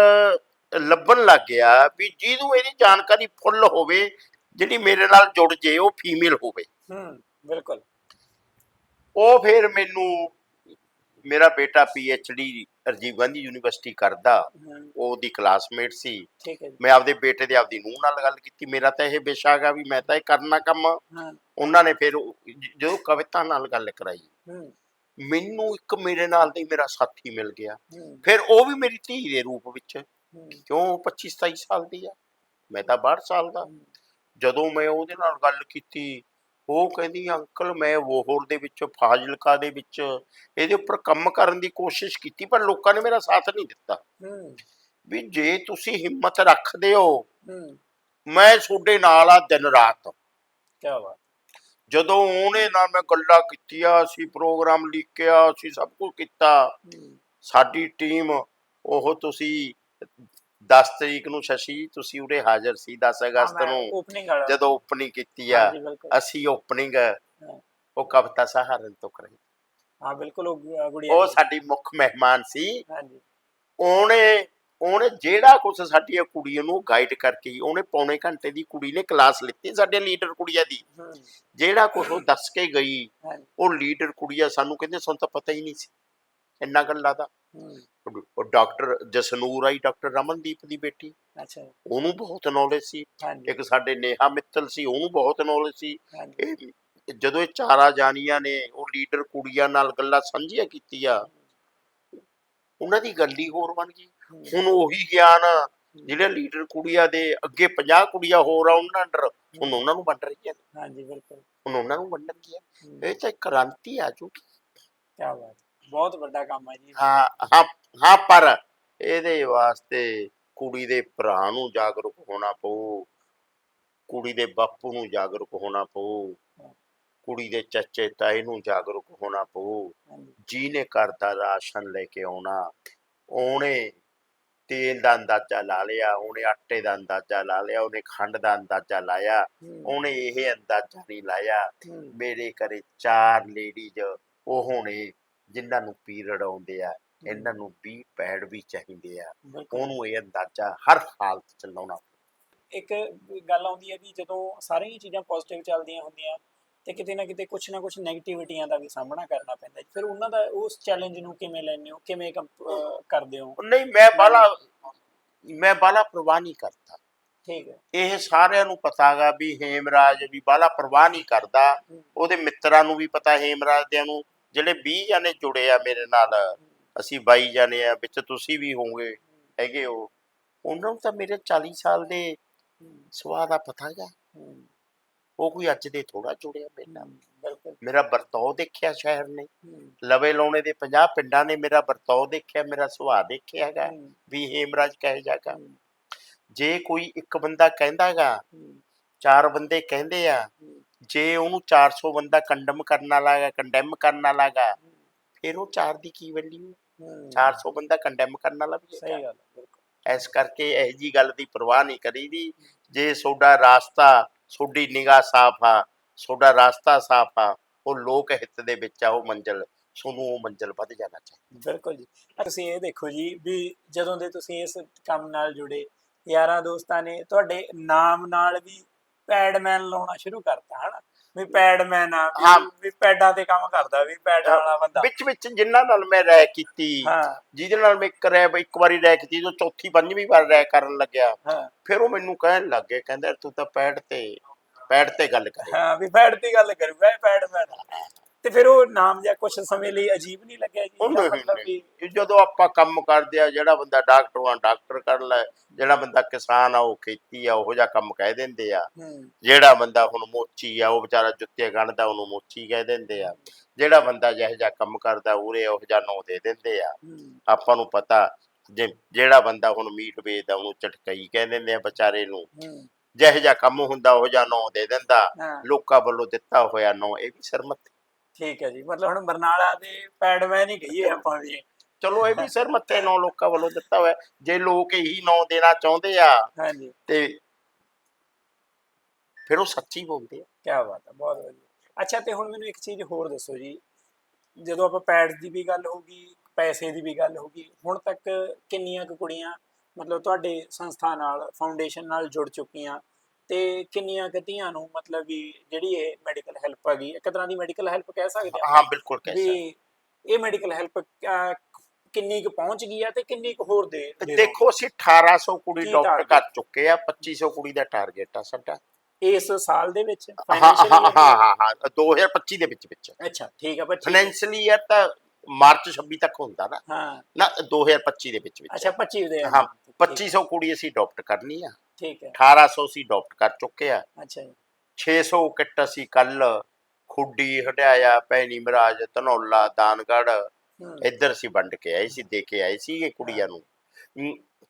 ਲੱਭਣ ਲੱਗ ਗਿਆ ਵੀ ਜਿਹਨੂੰ ਇਹਦੀ ਜਾਣਕਾਰੀ ਫੁੱਲ ਹੋਵੇ ਜਿਹੜੀ ਮੇਰੇ ਨਾਲ ਜੁੜ ਜੇ ਉਹ ਫੀਮੇਲ ਹੋਵੇ। ਹੂੰ ਬਿਲਕੁਲ। ਉਹ ਫਿਰ ਮੈਨੂੰ ਮੇਰਾ ਬੇਟਾ ਡੀ ਰਾਜੀਵ ਗਾਂਧੀ ਯੂਨੀਵਰਸਿਟੀ ਕਰਦਾ ਉਹ ਉਹਦੀ ਕਲਾਸਮੇਟ ਸੀ। ਠੀਕ ਹੈ ਜੀ। ਮੈਂ ਆਪਦੇ ਬੇਟੇ ਦੇ ਆਪਦੀ ਨੂੰਹ ਨਾਲ ਗੱਲ ਕੀਤੀ ਮੇਰਾ ਤਾਂ ਇਹ ਵਿਸ਼ਾ ਹੈਗਾ ਵੀ ਮੈਂ ਤਾਂ ਇਹ ਕਰਨਾ ਕੰਮ। ਹਾਂ। ਉਹਨਾਂ ਨੇ ਫਿਰ ਉਹ- ਜ- ਜਦੋਂ ਕਵਿਤਾ ਨਾਲ ਗੱਲ ਕਰਾਈ ਹੂੰ। ਮੈਨੂੰ ਇੱਕ ਮੇਰੇ ਨਾਲ ਦਾ ਹੀ ਮੇਰਾ ਸਾਥੀ ਮਿਲ ਗਿਆ। ਹੂੰ। ਫਿਰ ਉਹ ਵੀ ਮੇਰੀ ਧੀ ਦੇ ਰੂਪ ਵਿੱਚ ਹੂੰ, ਕਿਉਂ? 25 27 ਸਾਲ ਦੀ ਆ। ਮੈਂ ਤਾਂ 62 ਸਾਲ ਦਾ। ਜਦੋਂ ਮੈਂ ਉਹਦੇ ਨਾਲ ਗੱਲ ਕੀਤੀ ਉਹ ਕਹਿੰਦੀ ਅੰਕਲ ਮੈਂ ਵੋਹਰ ਦੇ ਵਿੱਚ ਫਾਜ਼ਿਲਕਾ ਦੇ ਵਿੱਚ ਇਹਦੇ ਉੱਪਰ ਕੰਮ ਕਰਨ ਦੀ ਕੋਸ਼ਿਸ਼ ਕੀਤੀ ਪਰ ਲੋਕਾਂ ਨੇ ਮੇਰਾ ਸਾਥ ਨਹੀਂ ਦਿੱਤਾ। ਹੂੰ। ਵੀ ਜੇ ਤੁਸੀਂ ਹਿੰਮਤ ਰੱਖਦੇ ਹੋ ਹੂੰ। ਮੈਂ ਤੁਹਾਡੇ ਨਾਲ ਆ ਦਿਨ ਰਾਤ। ਕੀ ਬਾਤ। ਜਦੋਂ ਉਹਨੇ ਨਾਲ ਮੈਂ ਗੱਲਾਂ ਕੀਤੀਆਂ ਅਸੀਂ ਪ੍ਰੋਗਰਾਮ ਲਿਖਿਆ ਅਸੀਂ ਸਭ ਕੁਝ ਕੀਤਾ। ਸਾਡੀ ਟੀਮ ਉਹ ਤੁਸੀਂ 10 ਤਰੀਕ ਨੂੰ ਸ਼ਸ਼ੀ ਤੁਸੀਂ ਉਰੇ ਹਾਜ਼ਰ ਸੀ 10 ਅਗਸਤ ਨੂੰ ਓਪਨਿੰਗ ਵਾਲਾ। ਜਦੋਂ ਓਪਨਿੰਗ ਕੀਤੀ ਆ ਹਾਂਜੀ ਬਿਲਕੁਲ। ਅਸੀਂ ਓਪਨਿੰਗ ਉਹ ਕਵਿਤਾ ਸਹਾਰਨ ਤੋਂ ਕਰਾਈ। ਹਾਂ ਬਿਲਕੁਲ ਉਹ ਗੁੜੀਆ ਉਹ ਜੀ। ਸਾਡੀ ਮੁੱਖ ਮਹਿਮਾਨ ਸੀ। ਹਾਂਜੀ। ਉਹਨੇ ਉਹਨੇ ਜਿਹੜਾ ਕੁਝ ਸਾਡੀ ਇਹ ਕੁੜੀ ਨੂੰ ਗਾਈਡ ਕਰਕੇ ਉਹਨੇ ਪੌਣੇ ਘੰਟੇ ਦੀ ਕੁੜੀ ਨੇ ਕਲਾਸ ਲਿੱਤੀ ਸਾਡੇ ਲੀਡਰ ਕੁੜੀਆਂ ਦੀ। ਹੂੰ। ਜਿਹੜਾ ਕੁਝ ਉਹ ਦੱਸ ਕੇ ਗਈ ਹਾਂਜੀ। ਉਹ ਲੀਡਰ ਕੁੜੀਆਂ ਸਾਨੂੰ ਕਹਿੰਦੇ ਸਾਨੂੰ ਤਾਂ ਪਤਾ ਹੀ ਨਹੀਂ ਸੀ। ਇੰਨਾ ਗੱਲਾਂ ਦਾ। ਉਹ ਡਾਕਟਰ ਜਸਨੂਰ ਆਈ ਡਾਕਟਰ ਰਮਨਦੀਪ ਦੀ ਬੇਟੀ। ਅੱਛਾ ਉਹਨੂੰ ਬਹੁਤ ਨੌਲੇਜ ਸੀ। ਇੱਕ ਸਾਡੇ ਨੇਹਾ ਮਿੱਤਲ ਸੀ ਉਹਨੂੰ ਬਹੁਤ ਨੌਲੇਜ ਸੀ। ਜਦੋਂ ਇਹ ਚਾਰਾ ਜਾਨੀਆਂ ਨੇ ਉਹ ਲੀਡਰ ਕੁੜੀਆਂ ਨਾਲ ਗੱਲਾਂ ਸਾਂਝੀਆਂ ਕੀਤੀਆਂ ਉਹਨਾਂ ਦੀ ਗੱਲ ਹੀ ਹੋਰ ਬਣ ਗਈ। ਹੁਣ ਉਹੀ ਗਿਆਨ ਜਿਹੜੇ ਲੀਡਰ ਕੁੜੀਆਂ ਦੇ ਅੱਗੇ 50 ਕੁੜੀਆਂ ਹੋਰ ਆ ਉਹਨਾਂ ਅੰਡਰ ਹੁਣ ਉਹਨਾਂ ਨੂੰ ਵੰਡ ਰਹੀਆਂ ਹਾਂਜੀ ਬਿਲਕੁਲ। ਹੁਣ ਉਹਨਾਂ ਨੂੰ ਵੰਡਣਗੀਆਂ। ਹੂੰ, ਇਹ ਤਾਂ ਕ੍ਰਾਂਤੀ ਆ ਚੁੱਕੀ। ਕੀ ਬਾਤ ਬਹੁਤ ਵੱਡਾ ਕੰਮ ਹੈ ਜੀ। ਹਾਂ ਹਾਂ ਹਾਂ ਪਰ ਇਹਦੇ ਵਾਸਤੇ ਕੁੜੀ ਦੇ ਭਰਾ ਨੂੰ ਜਾਗਰੂਕ ਹੋਣਾ ਪਊ। ਕੁੜੀ ਦੇ ਬਾਪੂ ਨੂੰ ਜਾਗਰੂਕ ਹੋਣਾ ਪਊ। ਕੁੜੀ ਦੇ ਚਾਚੇ ਤਾਏ ਨੂੰ ਜਾਗਰੂਕ ਹੋਣਾ ਪਊ। ਜਿਹਨੇ ਘਰ ਦਾ ਰਾਸ਼ਨ ਲੈ ਕੇ ਆਉਣਾ ਉਹਨੇ ਤੇਲ ਦਾ ਅੰਦਾਜ਼ਾ ਲਾ ਲਿਆ ਉਹਨੇ ਆਟੇ ਦਾ ਅੰਦਾਜ਼ਾ ਲਾ ਲਿਆ ਉਹਨੇ ਖੰਡ ਦਾ ਅੰਦਾਜ਼ਾ ਲਾਇਆ ਉਹਨੇ ਇਹ ਅੰਦਾਜ਼ਾ ਨਹੀਂ ਲਾਇਆ। ਮੇਰੇ ਘਰੇ ਚਾਰ ਲੇਡੀਜ਼ ਉਹ ਹੋਣੇ ਜਿਨ੍ਹਾਂ ਨੂੰ ਪੀਰੀਅਡ ਆਉਂਦੇ ਆ ਇਹਨਾਂ ਨੂੰ 20 ਪੈਡ ਵੀ ਚਾਹੀਦੇ ਆ। ਉਹਨੂੰ ਇਹ ਅੰਦਾਜ਼ਾ ਹਰ ਹਾਲਤ ਚ ਲਾਉਣਾ ਇੱਕ ਗੱਲ ਆਉਂਦੀ ਹੈ ਵੀ ਜਦੋਂ ਸਾਰੀਆਂ ਚੀਜ਼ਾਂ ਪੋਜ਼ਿਟਿਵ ਚੱਲਦੀਆਂ ਹੁੰਦੀਆਂ ਤੇ ਕਿਤੇ ਨਾ ਕਿਤੇ ਕੁਝ ਨਾ ਕੁਝ ਨੈਗੇਟਿਵਿਟੀਆਂ ਦਾ ਵੀ ਸਾਹਮਣਾ ਕਰਨਾ ਪੈਂਦਾ। ਫਿਰ ਉਹਨਾਂ ਦਾ ਉਸ ਚੈਲੰਜ ਨੂੰ ਕਿਵੇਂ ਲੈਂਦੇ ਹੋ? ਕਿਵੇਂ ਕਰਦੇ ਹੋ? ਨਹੀਂ ਮੈਂ ਬਾਲਾ ਮੈਂ ਬਾਲਾ ਪ੍ਰਵਾਹ ਨਹੀਂ ਕਰਦਾ। ਠੀਕ ਹੈ। ਇਹ ਸਾਰਿਆਂ ਨੂੰ ਪਤਾਗਾ ਵੀ ਹੇਮਰਾਜ ਵੀ ਬਾਲਾ ਪ੍ਰਵਾਹ ਨਹੀਂ ਕਰਦਾ। ਉਹਦੇ ਮਿੱਤਰਾਂ ਨੂੰ ਵੀ ਪਤਾ ਹੇਮਰਾਜ ਦਿਆਂ ਨੂੰ ਜਿਹੜੇ 20 ਜਾਨੇ ਜੁੜੇ ਆ ਮੇਰੇ ਨਾਲ ਅਸੀਂ 22 ਜਾਨੇ ਆ ਵਿੱਚ ਤੁਸੀਂ ਵੀ ਹੋਵੋਗੇ ਹੈਗੇ ਹੋ। ਉਹਨਾਂ ਨੂੰ ਤਾਂ ਮੇਰੇ 40 ਸਾਲ ਦੇ ਸੁਭਾਅ ਦਾ ਪਤਾ ਹੈਗਾ ਉਹ ਕੋਈ ਅੱਜ ਦੇ ਥੋੜਾ ਜੁੜਿਆ ਮੇਰੇ ਨਾਲ। ਮੇਰਾ ਵਰਤਾਓ ਦੇਖਿਆ ਸ਼ਹਿਰ ਨੇ। ਲਵੇ ਲਾਉਣੇ ਦੇ 50 ਪਿੰਡਾਂ ਨੇ ਮੇਰਾ ਵਰਤਾਓ ਦੇਖਿਆ ਮੇਰਾ ਸੁਭਾਅ ਦੇਖਿਆ ਹੈਗਾ ਵੀ ਹੇਮਰਾਜ ਕਹੇ ਜਾਗਾ। ਜੇ ਕੋਈ ਇੱਕ ਬੰਦਾ ਕਹਿੰਦਾਗਾ ਚਾਰ ਬੰਦੇ ਕਹਿੰਦੇ ਆ ਜੇ ਉਹਨੂੰ 400 ਬੰਦਾ ਕੰਡਮ ਕਰਨ ਵਾਲਾ ਹੈਗਾ ਕੰਡੈਮ ਕਰਨ ਵਾਲਾ ਹੈਗਾ ਫਿਰ ਉਹ ਚਾਰ ਦੀ ਕੀ ਵੈਲਿਊ ਹੂੰ, 400 ਬੰਦਾ ਕੰਡੈਮ ਕਰਨ ਵਾਲਾ ਵੀ ਸਹੀ ਗੱਲ ਹੈ ਇਸ ਕਰਕੇ ਇਹ ਜੀ ਗੱਲ ਦੀ ਪਰਵਾਹ ਨਹੀਂ ਕਰੀਦੀ ਜੇ ਤੁਹਾਡਾ ਰਾਸਤਾ ਤੁਹਾਡੀ ਨਿਗਾਹ ਸਾਫ਼ ਆ ਤੁਹਾਡਾ ਰਾਸਤਾ ਸਾਫ਼ ਆ ਉਹ ਲੋਕ ਹਿੱਤ ਦੇ ਵਿੱਚ ਆ ਉਹ ਮੰਜ਼ਲ ਤੁਹਾਨੂੰ ਉਹ ਮੰਜ਼ਲ ਵੱਧ ਜਾਣਾ ਚਾਹੀਦਾ। ਬਿਲਕੁਲ ਜੀ। ਤੁਸੀਂ ਇਹ ਦੇਖੋ ਜੀ ਵੀ ਜਦੋਂ ਦੇ ਤੁਸੀਂ ਇਸ ਕੰਮ ਨਾਲ ਜੁੜੇ ਯਾਰਾਂ ਦੋਸਤਾਂ ਨੇ ਤੁਹਾਡੇ ਨਾਮ ਨਾਲ ਵੀ ਪੈਡਮੈਨ ਲਾਉਣਾ ਸ਼ੁਰੂ ਕਰਤਾ ਹਨਾ? ਵੀ ਪੈਡਮੈਨ ਆ ਵੀ- ਹਾਂ। ਵੀ ਪੈਡਾਂ ਤੇ ਕੰਮ ਕਰਦਾ ਵੀ ਪੈਡਾਂ ਵਾਲਾ ਬੰਦਾ। ਵਿੱਚ ਵਿੱਚ ਜਿਨ੍ਹਾਂ ਨਾਲ ਮੈਂ ਰਹਿ ਕੀਤੀ ਹਾਂ। ਜਿਹਦੇ ਨਾਲ ਮੈਂ ਇੱਕ ਰਹਿ ਇੱਕ ਵਾਰੀ ਰਹਿ ਕੀਤੀ ਜੋ ਚੌਥੀ ਪੰਜਵੀਂ ਵਾਰ ਰਹਿ ਕਰਨ ਲੱਗਿਆ ਹਾਂ। ਫਿਰ ਉਹ ਮੈਨੂੰ ਕਹਿਣ ਲੱਗੇ ਕਹਿੰਦਾ ਤੂੰ ਤਾਂ ਪੈੜ ਤੇ ਪੈੜ ਤੇ ਗੱਲ ਕਰੇ। ਹਾਂ ਵੀ ਪੈਡ ਦੀ ਗੱਲ ਕਰੂਗਾ ਇਹ ਪੈਡਮੈਨ ਆ। ਤੇ ਫਿਰ ਉਹ ਨਾਮ ਜਾਂ ਕੁਝ ਸਮੇਂ ਲਈ ਅਜੀਬ ਨਹੀਂ ਲੱਗਿਆ ਜੀ? ਮਤਲਬ ਨਹੀਂ ਜਦੋਂ ਆਪਾਂ ਕੰਮ ਕਰਦੇ ਆ ਜਿਹੜਾ ਬੰਦਾ ਡਾਕਟਰ ਆ ਡਾਕਟਰ ਕਰ ਲੈ ਜਿਹੜਾ ਬੰਦਾ ਕਿਸਾਨ ਆ ਉਹ ਖੇਤੀ ਆ ਉਹੋ ਜਿਹਾ ਕੰਮ ਕਹਿ ਦਿੰਦੇ ਆ। ਜਿਹੜਾ ਬੰਦਾ ਹੁਣ ਮੋਚੀ ਆ ਉਹ ਵਿਚਾਰਾ ਜੁੱਤੇ ਗਣਦਾ ਉਹਨੂੰ ਮੋਚੀ ਕਹਿ ਦਿੰਦੇ ਆ। ਜਿਹੜਾ ਬੰਦਾ ਜਿਹੋ ਜਿਹਾ ਕੰਮ ਕਰਦਾ ਉਰੇ ਉਹ ਜਿਹਾ ਨਾਂ ਦੇ ਦਿੰਦੇ ਆ। ਆਪਾਂ ਨੂੰ ਪਤਾ ਜਿਹੜਾ ਬੰਦਾ ਹੁਣ ਮੀਟ ਵੇਚਦਾ ਉਹਨੂੰ ਝਟਕਈ ਕਹਿ ਦਿੰਦੇ ਆ ਵਿਚਾਰੇ ਨੂੰ। ਜਿਹੋ ਜਿਹਾ ਕੰਮ ਹੁੰਦਾ ਉਹ ਜਿਹਾ ਨਾਂ ਦੇ ਦਿੰਦਾ। ਲੋਕਾਂ ਵੱਲੋਂ ਦਿੱਤਾ ਹੋਇਆ ਨਾਂ ਇਹ ਵੀ ਸਰਮਤ ਠੀਕ ਹੈ ਜੀ ਮਤਲਬ ਹੁਣ ਬਰਨਾਲਾ ਦੇ ਪੈਡਮੈਨ ਹੀ ਕਹੀਏ ਆਪਾਂ ਵੀ। ਚਲੋ ਇਹ ਵੀ ਸਰਮੱਤੇ ਨਾਂ ਲੋਕਾਂ ਵੱਲੋਂ ਦਿੱਤਾ ਹੋਇਆ। ਜੇ ਲੋਕ ਇਹੀ ਨਾਂ ਦੇਣਾ ਚਾਹੁੰਦੇ ਆ ਹਾਂਜੀ। ਤੇ ਫਿਰ ਉਹ ਸੱਚੀ ਬੋਲਦੇ ਆ। ਕੀ ਬਾਤ ਹੈ ਬਹੁਤ ਵਧੀਆ। ਅੱਛਾ ਤੇ ਹੁਣ ਮੈਨੂੰ ਇੱਕ ਚੀਜ਼ ਹੋਰ ਦੱਸੋ ਜੀ। ਜਦੋਂ ਆਪਾਂ ਪੈਡਸ ਦੀ ਵੀ ਗੱਲ ਹੋਗੀ ਪੈਸੇ ਦੀ ਵੀ ਗੱਲ ਹੋਗੀ ਹੁਣ ਤੱਕ ਕਿੰਨੀਆਂ ਕੁ ਕੁੜੀਆਂ ਮਤਲਬ ਤੁਹਾਡੇ ਸੰਸਥਾ ਨਾਲ ਫਾਊਂਡੇਸ਼ਨ ਨਾਲ ਜੁੜ ਚੁੱਕੀਆਂ? ਤੇ ਕਿੰਨੀਆਂ ਕੁ ਧੀਆਂ ਨੂੰ ਮਤਲਬ ਵੀ ਜਿਹੜੀ ਇਹ ਮੈਡੀਕਲ ਹੈਲਪ ਹੈਗੀ ਇੱਕ ਤਰ੍ਹਾਂ ਦੀ ਮੈਡੀਕਲ ਹੈਲਪ ਕਹਿ ਸਕਦੇ ਹਾਂ ਹਾਂ ਬਿਲਕੁਲ ਕਹਿ ਸਕਦੇ। ਇਹ ਮੈਡੀਕਲ ਹੈਲਪ ਕਿੰਨੀ ਕੁ ਪਹੁੰਚ ਗਈ ਆ ਤੇ ਕਿੰਨੀ ਕੁ ਹੋਰ ਦੇ ਦੇਖੋ ਅਸੀਂ 1800 ਕੁੜੀ ਡਾਕਟਰ? ਕਰ ਚੁੱਕੇ ਆ 2500 ਕੁੜੀ ਦਾ ਟਾਰਗੇਟ ਆ ਸਾਡਾ? ਇਸ ਸਾਲ ਦੇ ਵਿੱਚ? ਹਾਂ ਹਾਂ ਹਾਂ ਹਾਂ ਹਾਂ 2025 ਦੇ ਵਿੱਚ ਵਿੱਚ। ਅੱਛਾ ਠੀਕ ਆ ਬੱਚੀ ਫਾਈਨੈਂਸ਼ੀਅਲੀ ਆ ਤਾਂ ਮਾਰਚ 26 ਤੱਕ ਹੁੰਦਾ ਨਾ। ਹਾਂ। ਨਾ 2025 ਦੇ ਵਿੱਚ ਵਿੱਚ। ਅੱਛਾ 25 ਦੇ ਹਾਂ ਠੀਕ- 2500 ਕੁੜੀ ਅਸੀਂ ਅਡਾਪਟ ਕਰਨੀ ਆ। ਠੀਕ ਹੈ। 1800 ਅਸੀਂ ਅਡਾਪਟ ਕਰ ਚੁੱਕੇ ਆ ਅੱਛਾ ਜੀ। 600 ਕਿੱਟ ਅਸੀਂ ਕੱਲ ਖੁੱਡੀ ਹਟਿਆਇਆ ਪੈਣੀ ਮਹਾਰਾਜ ਧਨੌਲਾ ਦਾਨਗੜ ਇੱਧਰ ਅਸੀਂ ਵੰਡ ਕੇ ਆਏ ਸੀ ਦੇ ਕੇ ਆਏ ਸੀਗੇ ਕੁੜੀਆਂ ਨੂੰ।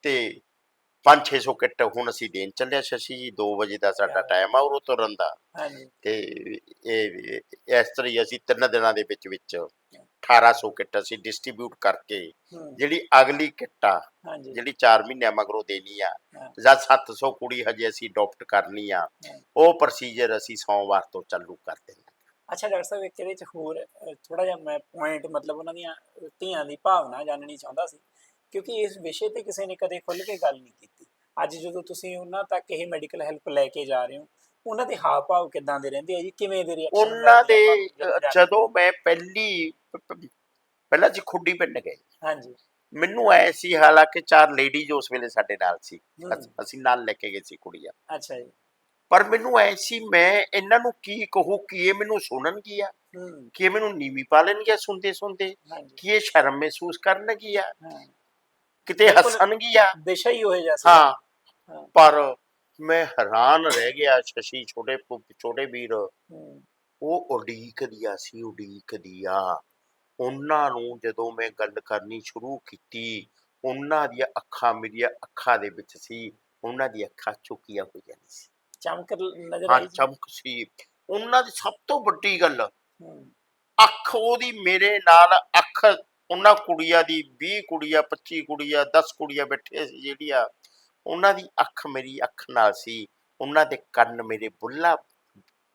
ਤੇ 5-600 ਕਿੱਟ ਹੁਣ ਅਸੀਂ ਦੇਣ ਚੱਲਿਆ ਸ਼ਸ਼ੀ ਜੀ 2 ਵਜੇ ਦਾ ਸਾਡਾ ਟਾਈਮ ਆ ਉਹ ਤੁਰਨ ਦਾ। ਹਾਂਜੀ। ਤੇ ਇਹ ਇਸ ਤਰ੍ਹਾਂ ਹੀ ਅਸੀਂ ਤਿੰਨ ਦਿਨਾਂ ਦੇ ਵਿੱਚ ਵਿੱਚ 1800 ਕਿੱਟ ਅਸੀਂ ਡਿਸਟ੍ਰੀਬਿਊਟ ਕਰਕੇ ਜਿਹੜੀ ਅਗਲੀ ਕਿੱਟ ਆ ਜਿਹੜੀ 4 ਮਹੀਨਿਆਂ ਮਗਰੋਂ ਦੇਣੀ ਆ। ਜਾਂ 700 ਕੁੜੀ ਹਜੇ ਅਸੀਂ ਅਡਾਪਟ ਕਰਨੀ ਆ। ਉਹ ਪ੍ਰੋਸੀਜਰ ਅਸੀਂ ਸੋਮਵਾਰ ਤੋਂ ਚਾਲੂ ਕਰ ਦੇਣਾ ਅੱਛਾ ਡਾਕਟਰ ਸਾਹਿਬ ਇੱਕ ਇਹਦੇ ਚ ਹੋਰ ਥੋੜਾ ਜਿਹਾ ਮੈਂ ਪੁਆਇੰਟ ਮਤਲਬ ਉਹਨਾਂ ਦੀਆਂ ਧੀਆਂ ਦੀ ਭਾਵਨਾ ਜਾਣਨੀ ਚਾਹੁੰਦਾ ਸੀ ਕਿਉਂਕਿ ਇਸ ਵਿਸ਼ੇ ਤੇ ਕਿਸੇ ਨੇ ਕਦੇ ਖੁੱਲ ਕੇ ਗੱਲ ਨਹੀਂ ਕੀਤੀ ਅੱਜ ਜਦੋਂ ਤੁਸੀਂ ਉਹਨਾਂ ਤੱਕ ਇਹ ਮੈਡੀਕਲ ਹੈਲਪ ਲੈ ਕੇ ਜਾ ਰਹੇ ਹੋ ਉਹਨਾਂ ਦੇ ਹਾਵ ਭਾਵ ਕਿਦਾਂ ਦੇ ਰਹਿੰਦੇ ਆ ਜੀ? ਕਿਵੇਂ ਦੇ ਰਿਐਕਸ਼ਨ ਉਹਨਾਂ ਦੇ ਜਦੋਂ ਮੈਂ ਪਹਿਲੀ ਪਹਿਲਾਂ ਜੀ ਖੁੱਡੀ ਪਿੰਡ ਗਏ। ਹਾਂਜੀ। ਮੈਨੂੰ ਐ ਸੀ ਹਾਲਾਂਕਿ ਚਾਰ ਲੇਡੀਜ਼ ਉਸ ਵੇਲੇ ਸਾਡੇ ਨਾਲ ਸੀ। ਅਸ- ਨਾਲ ਲੈ ਕੇ ਗਏ ਸੀ ਕੁੜੀਆਂ। ਅੱਛਾ ਜੀ। ਪਰ ਮੈਨੂੰ ਐ ਸੀ ਮੈਂ ਇਹਨਾਂ ਨੂੰ ਕੀ ਕਹੂੰ ਕਿ ਇਹ ਮੈਨੂੰ ਸੁਣਨਗੀਆਂ? ਕਿ ਇਹ ਮੈਨੂੰ ਨੀਵੀਂ ਪਾ ਲੈਣਗੀਆਂ ਸੁਣਦੇ ਸੁਣਦੇ ਕਿ ਇਹ ਸ਼ਰਮ ਮਹਿਸੂਸ ਕਰਨਗੀਆਂ? ਹਾਂ। ਕਿਤੇ ਬਿਲਕੁਲ। ਹੱਸਣਗੀਆਂ? ਵਿਸ਼ਾ ਹੀ ਉਹ ਜਿਹਾ ਸੀ। ਹਾਂ। ਹਾਂ। ਪਰ ਮੈਂ ਹੈਰਾਨ ਰਹਿ ਗਿਆ ਸ਼ਸ਼ੀ ਛੋਟੇ ਪੁ- ਛੋਟੇ ਵੀਰ। ਉਹ ਉਡੀਕਦੀਆਂ ਸੀ ਉਡੀਕਦੀਆਂ। ਉਹਨਾਂ ਨੂੰ ਜਦੋਂ ਮੈਂ ਗੱਲ ਕਰਨੀ ਸ਼ੁਰੂ ਕੀਤੀ ਉਹਨਾਂ ਦੀਆਂ ਅੱਖਾਂ ਮੇਰੀਆਂ ਅੱਖਾਂ ਦੇ ਵਿੱਚ ਸੀ ਉਹਨਾਂ ਦੀਆਂ ਅੱਖਾਂ ਝੁਕੀਆਂ ਹੋਈਆਂ ਨਹੀਂ ਸੀ। ਚਮਕ ਨਜ਼ਰ ਹਾਂ ਆਈ ਜੀ? ਚਮਕ ਸੀ। ਉਹਨਾਂ ਦੀ ਸਭ ਤੋਂ ਵੱਡੀ ਗੱਲ ਹੂੰ, ਅੱਖ ਉਹਦੀ ਮੇਰੇ ਨਾਲ ਅੱਖ ਉਹਨਾਂ ਕੁੜੀਆਂ ਦੀ 20 ਕੁੜੀਆਂ 25 ਕੁੜੀਆਂ 10 ਕੁੜੀਆਂ ਬੈਠੇ ਸੀ ਜਿਹੜੀਆਂ ਉਹਨਾਂ ਦੀ ਅੱਖ ਮੇਰੀ ਅੱਖ ਨਾਲ ਸੀ ਉਹਨਾਂ ਦੇ ਕੰਨ ਮੇਰੇ ਬੁੱਲਾ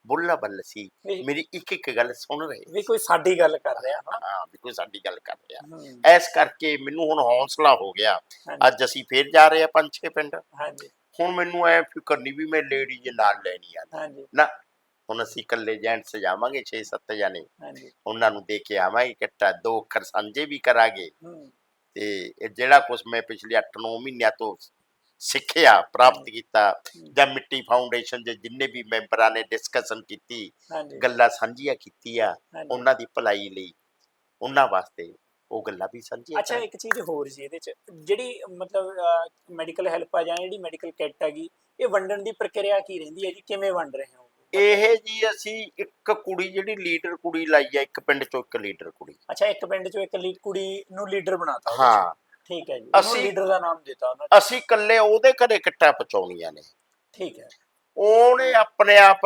ਬੁੱਲਾ ਬੱਲ ਸੀ। ਵੀ- ਮੇਰੀ ਇੱਕ ਇੱਕ ਗੱਲ ਸੁਣ ਰਹੇ ਵੀ ਕੋਈ ਸਾਡੀ ਗੱਲ ਕਰ ਰਿਹਾ ਹਾਂ। ਹਾਂ ਵੀ ਕੋਈ ਸਾਡੀ ਗੱਲ ਕਰ ਰਿਹਾ। ਐਸ ਕਰਕੇ ਮੈਨੂੰ ਹੁਣ ਹੌਸਲਾ ਹੋ ਗਿਆ। ਹਾਂਜੀ, ਅੱਜ ਅਸੀਂ ਫੇਰ ਜਾ ਰਹੇ ਆ ਪੰਜ ਛੇ ਪਿੰਡ। ਹਾਂਜੀ। ਹੁਣ ਮੈਨੂੰ ਐ ਫਿਕਰ ਨਹੀਂ ਵੀ ਮੈਂ ਲੇਡੀਜ਼ ਨਾਲ ਲੈਣੀ ਆ। ਹਾਂਜੀ। ਨਾ ਹੁਣ ਅਸੀਂ ਇਕੱਲੇ ਜੈਂਟਸ ਜਾਵਾਂਗੇ 6-7 ਜਾਣੇ। ਹਾਂਜੀ। ਉਹਨਾਂ ਨੂੰ ਦੇ ਕੇ ਆਵਾਂਗੇ ਇਕੱਠਾ ਦੋ ਅੱਖਰ ਸਾਂਝੇ ਵੀ ਕਰਾਂਗੇ। ਤੇ ਇਹ ਜਿਹੜਾ ਕੁਝ ਮੈਂ ਪਿਛਲੇ 8-9 ਮਹੀਨਿਆਂ ਤੋਂ ਸਿੱਖਿਆ ਪ੍ਰਾਪਤ ਕੀਤਾ ਜਾਂ ਮਿੱਟੀ ਫਾਊਂਡੇਸ਼ਨ ਦੇ ਜਿੰਨੇ ਵੀ ਮੈਂਬਰਾਂ ਨੇ ਡਿਸਕਸ਼ਨ ਕੀਤੀ ਹਾਂਜੀ। ਗੱਲਾਂ ਸਾਂਝੀਆਂ ਕੀਤੀਆਂ ਹਾਂਜੀ। ਉਹਨਾਂ ਦੀ ਭਲਾਈ ਲਈ ਉਹਨਾਂ ਵਾਸਤੇ ਉਹ ਗੱਲਾਂ ਵੀ ਸਾਂਝੀਆਂ ਅੱਛਾ ਇੱਕ ਚੀਜ਼ ਹੋਰ ਜੀ ਇਹਦੇ ਚ ਜਿਹੜੀ ਮਤਲਬ ਮੈਡੀਕਲ ਹੈਲਪ ਆ ਜਾਂ ਜਿਹੜੀ ਮੈਡੀਕਲ ਕਿੱਟ ਹੈਗੀ ਇਹ ਵੰਡਣ ਦੀ ਪ੍ਰਕਿਰਿਆ ਕੀ ਰਹਿੰਦੀ ਹੈ ਜੀ? ਕਿਵੇਂ ਵੰਡ ਰਹੇ ਹੋ? ਇਹ ਜੀ ਅਸੀਂ ਇੱਕ ਕੁੜੀ ਜਿਹੜੀ ਲੀਡਰ ਕੁੜੀ ਲਾਈ ਆ ਇੱਕ ਪਿੰਡ ਚੋਂ ਇੱਕ ਲੀਡਰ ਕੁੜੀ। ਅੱਛਾ ਇੱਕ ਪਿੰਡ ਚੋਂ ਇੱਕ ਲੀ- ਕੁੜੀ ਨੂੰ ਲੀਡਰ ਬਣਾਤਾ ਉਹਦੇ। ਹਾਂ। ਠੀਕ ਹੈ ਜੀ। ਅਸੀਂ- ਲੀਡਰ ਦਾ ਨਾਮ ਦਿੱਤਾ ਉਹਨਾਂ ਅਸੀਂ ਇਕੱਲੇ ਉਹਦੇ ਘਰੇ ਕਿੱਟਾਂ ਪਹੁੰਚਾਉਣੀਆਂ ਨੇ। ਠੀਕ ਹੈ। ਉਹਨੇ ਆਪਣੇ ਆਪ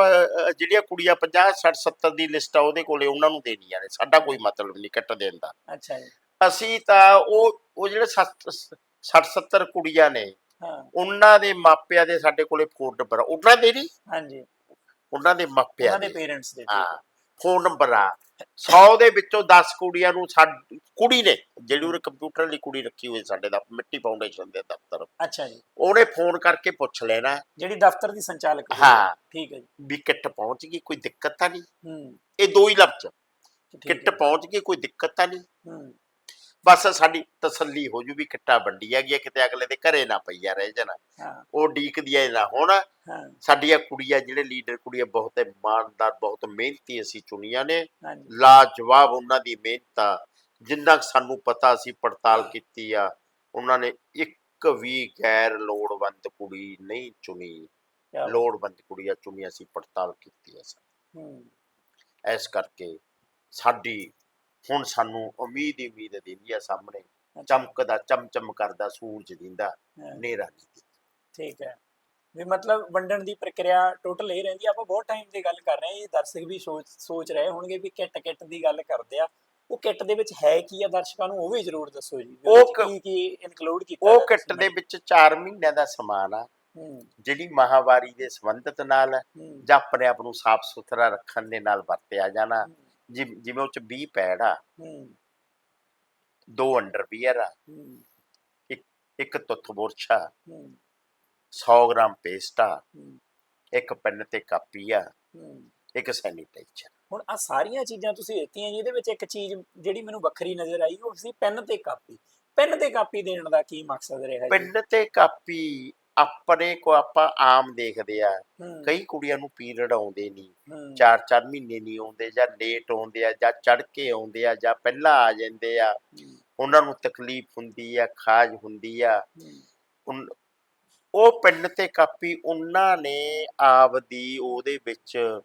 ਜਿਹੜੀਆਂ ਕੁੜੀਆਂ 50 60 70 ਦੀ ਲਿਸਟ ਆ ਉਹਦੇ ਕੋਲੇ ਉਹਨਾਂ ਨੂੰ ਦੇਣੀਆਂ ਨੇ। ਸਾਡਾ ਕੋਈ ਮਤਲਬ ਨਹੀਂ ਕਿੱਟ ਦੇਣ ਦਾ। ਅੱਛਾ ਜੀ। ਅਸੀਂ ਤਾਂ ਉਹ ਉਹ ਜਿਹੜੇ 60 70 ਕੁੜੀਆਂ ਨੇ ਹਾਂ। ਉਹਨਾਂ ਦੇ ਮਾਪਿਆਂ ਦੇ ਸਾਡੇ ਕੋਲੇ ਫੋਨ ਨੰਬਰ ਉਹਨਾਂ ਦੇ ਨਹੀਂ। ਹਾਂਜੀ। ਉਹਨਾਂ ਦੇ ਮਾਪਿਆਂ ਉਹਨਾਂ ਦੇ ਦੇ। ਪੇਰੈਂਟਸ ਦੇ ਹਾਂ। ਫੋਨ ਨੰਬਰ ਆ। 100 ਦੇ ਵਿੱਚੋਂ 10 ਕੁੜੀਆਂ ਨੂੰ ਸਾਡ- ਕੁੜੀ ਨੇ ਜਿਹੜੀ ਉਹ ਕੰਪਿਊਟਰ ਲਈ ਕੁੜੀ ਰੱਖੀ ਹੋਈ ਸਾਡੇ ਦਾ ਮਿੱਟੀ ਫਾਊਂਡੇਸ਼ਨ ਦੇ ਦਫ਼ਤਰ। ਅੱਛਾ ਜੀ। ਉਹਨੇ ਫੋਨ ਕਰਕੇ ਪੁੱਛ ਲੈਣਾ। ਜਿਹੜੀ ਦਫ਼ਤਰ ਦੀ ਸੰਚਾਲਕ ਹੋਈ। ਹਾਂ। ਠੀਕ ਹੈ ਜੀ। ਵੀ ਕਿੱਟ ਪਹੁੰਚ ਗਈ ਕੋਈ ਦਿੱਕਤ ਤਾਂ ਨਹੀਂ? ਹੂੰ। ਇਹ ਦੋ ਹੀ ਲਫ਼ਜ਼। ਠੀਕ ਕਿੱਟ। ਪਹੁੰਚ ਗਈ ਕੋਈ ਦਿੱਕਤ ਤਾਂ ਨਹੀਂ? ਹੂੰ। ਬਸ ਸਾਡੀ ਤਸੱਲੀ ਹੋ ਜੂ ਵੀ ਕਿੱਟਾ ਵੰਡੀ ਹੈਗੀ ਆ, ਕਿਤੇ ਅਗਲੇ ਦੇ ਘਰੇ ਨਾ ਪਈਆ ਰਹਿ ਜਾਣਾ। ਹਾਂ। ਉਹ ਡੀਕਦੀਆਂ ਨਾ ਹੋਣ। ਹਾਂ। ਸਾਡੀਆਂ ਕੁੜੀਆਂ ਜਿਹੜੇ ਲੀਡਰ ਕੁੜੀਆਂ ਬਹੁਤ ਇਮਾਨਦਾਰ ਬਹੁਤ ਮਿਹਨਤੀ ਅਸੀਂ ਚੁਣੀਆਂ ਨੇ। ਹਾਂਜੀ। ਲਾਜਵਾਬ ਉਹਨਾਂ ਦੀ ਮਿਹਨਤ ਆ ਜਿੰਨਾ ਕੁ ਸਾਨੂੰ ਪਤਾ ਸੀ ਪੜਤਾਲ ਕੀਤੀ ਆ ਉਹਨਾਂ ਨੇ ਇੱਕ ਵੀ ਗੈਰ ਲੋੜਵੰਦ ਕੁੜੀ ਨਹੀਂ ਚੁਣੀ। ਕਿਆ ਬਾਤ। ਲੋੜਵੰਦ ਕੁੜੀਆਂ ਚੁਣੀਆਂ ਸੀ ਪੜਤਾਲ ਕੀਤੀ ਆ ਹੂੰ। ਇਸ ਕਰਕੇ ਸਾਡੀ ਹੁਣ ਸਾਨੂੰ ਉਮੀਦ ਹੀ ਉਮੀਦ ਦਿੰਦੀ ਆ ਸਾਹਮਣੇ ਚਮਕਦਾ ਚਮਚਮ ਕਰਦਾ ਸੂਰਜ ਦਿੰਦਾ ਹਾਂ, ਨੇਰਾ ਨਹੀਂ ਦਿੰਦਾ। ਠੀਕ ਹੈ। ਵੀ ਮਤਲਬ ਵੰਡਣ ਦੀ ਪ੍ਰਕਿਰਿਆ ਟੋਟਲ ਇਹ ਰਹਿੰਦੀ ਆ, ਆਪਾਂ ਬਹੁਤ ਟਾਈਮ ਦੀ ਗੱਲ ਕਰ ਰਹੇ ਹਾਂ। ਇਹ ਦਰਸ਼ਕ ਵੀ ਸੋਚ ਸੋਚ ਰਹੇ ਹੋਣਗੇ ਵੀ ਕਿੱਟ ਕਿੱਟ ਦੀ ਗੱਲ ਕਰਦੇ ਆ। ਉਹ ਕਿੱਟ ਦੇ ਵਿੱਚ ਹੈ ਕੀ ਆ ਦਰਸ਼ਕਾਂ ਨੂੰ ਉਹ ਵੀ ਜ਼ਰੂਰ ਦੱਸੋ ਜੀ। ਉਹ ਕ- ਕੀ ਇਨਕਲੂਡ ਕੀਤਾ ਉਹ ਕਿੱਟ ਦੇ ਵਿੱਚ 4 ਮਹੀਨਿਆਂ ਦਾ ਸਮਾਨ ਆ। ਜਿਹੜੀ ਮਾਹਵਾਰੀ ਦੇ ਸੰਬੰਧਿਤ ਨਾਲ ਜਾਂ ਆਪਣੇ ਆਪ ਨੂੰ ਸਾਫ਼ ਸੁਥਰਾ ਰੱਖਣ ਦੇ ਨਾਲ ਵਰਤਿਆ ਜਾਣਾ। ਜਿ- ਜਿਵੇਂ ਉਹ ਚ 20 ਪੈਡ ਆ। ਹੂੰ। ਦੋ ਅੰਡਰਵੀਅਰ ਆ। ਹੂੰ। ਇੱਕ ਤੁੱਥ ਆ। ਹੂੰ। 100 ਗ੍ਰਾਮ ਪੇਸਟ ਆ। ਹੂੰ, ਇੱਕ ਪੈਨ ਤੇ ਕਾਪੀ ਆ। ਹੂੰ। ਇੱਕ ਸੈਨੀਟਾਈਜ਼ਰ ਹੁਣ ਆ ਸਾਰੀਆਂ ਚੀਜ਼ਾਂ ਤੁਸੀਂ ਦਿੱਤੀਆਂ ਜੀ ਇਹਦੇ ਵਿੱਚ ਇੱਕ ਚੀਜ਼ ਜਿਹੜੀ ਮੈਨੂੰ ਵੱਖਰੀ ਨਜ਼ਰ ਆਈ ਉਹ ਸੀ ਪੈਨ ਤੇ ਕਾਪੀ। ਪੈਨ ਤੇ ਕਾਪੀ ਦੇਣ ਦਾ ਕੀ ਮਕਸਦ ਰਿਹਾ ਜੀ? ਪੈਨ ਤੇ ਕਾਪੀ ਆਪਣੇ ਕੋ ਆਪਾਂ ਆਮ ਦੇਖਦੇ ਆ ਕਈ ਕੁੜੀਆਂ ਨੂੰ ਪੀਰੀਅਡ ਆਉਂਦੇ ਨਹੀਂ ਚਾਰ ਚਾਰ ਮਹੀਨੇ ਨਹੀਂ ਆਉਂਦੇ ਜਾਂ ਲੇਟ ਆਉਂਦੇ ਆ ਜਾਂ ਚੜ ਕੇ ਆਉਂਦੇ ਆ ਜਾਂ ਪਹਿਲਾਂ ਆ ਜਾਂਦੇ ਆ ਉਹਨਾਂ ਨੂੰ ਤਕਲੀਫ ਹੁੰਦੀ ਆ ਖਾਜ ਹੁੰਦੀ ਆ ਉਹ ਪੈਨ ਤੇ ਕਾਪੀ ਉਹਨਾਂ ਨੇ ਆਪਦੀ ਉਹਦੇ ਵਿੱਚ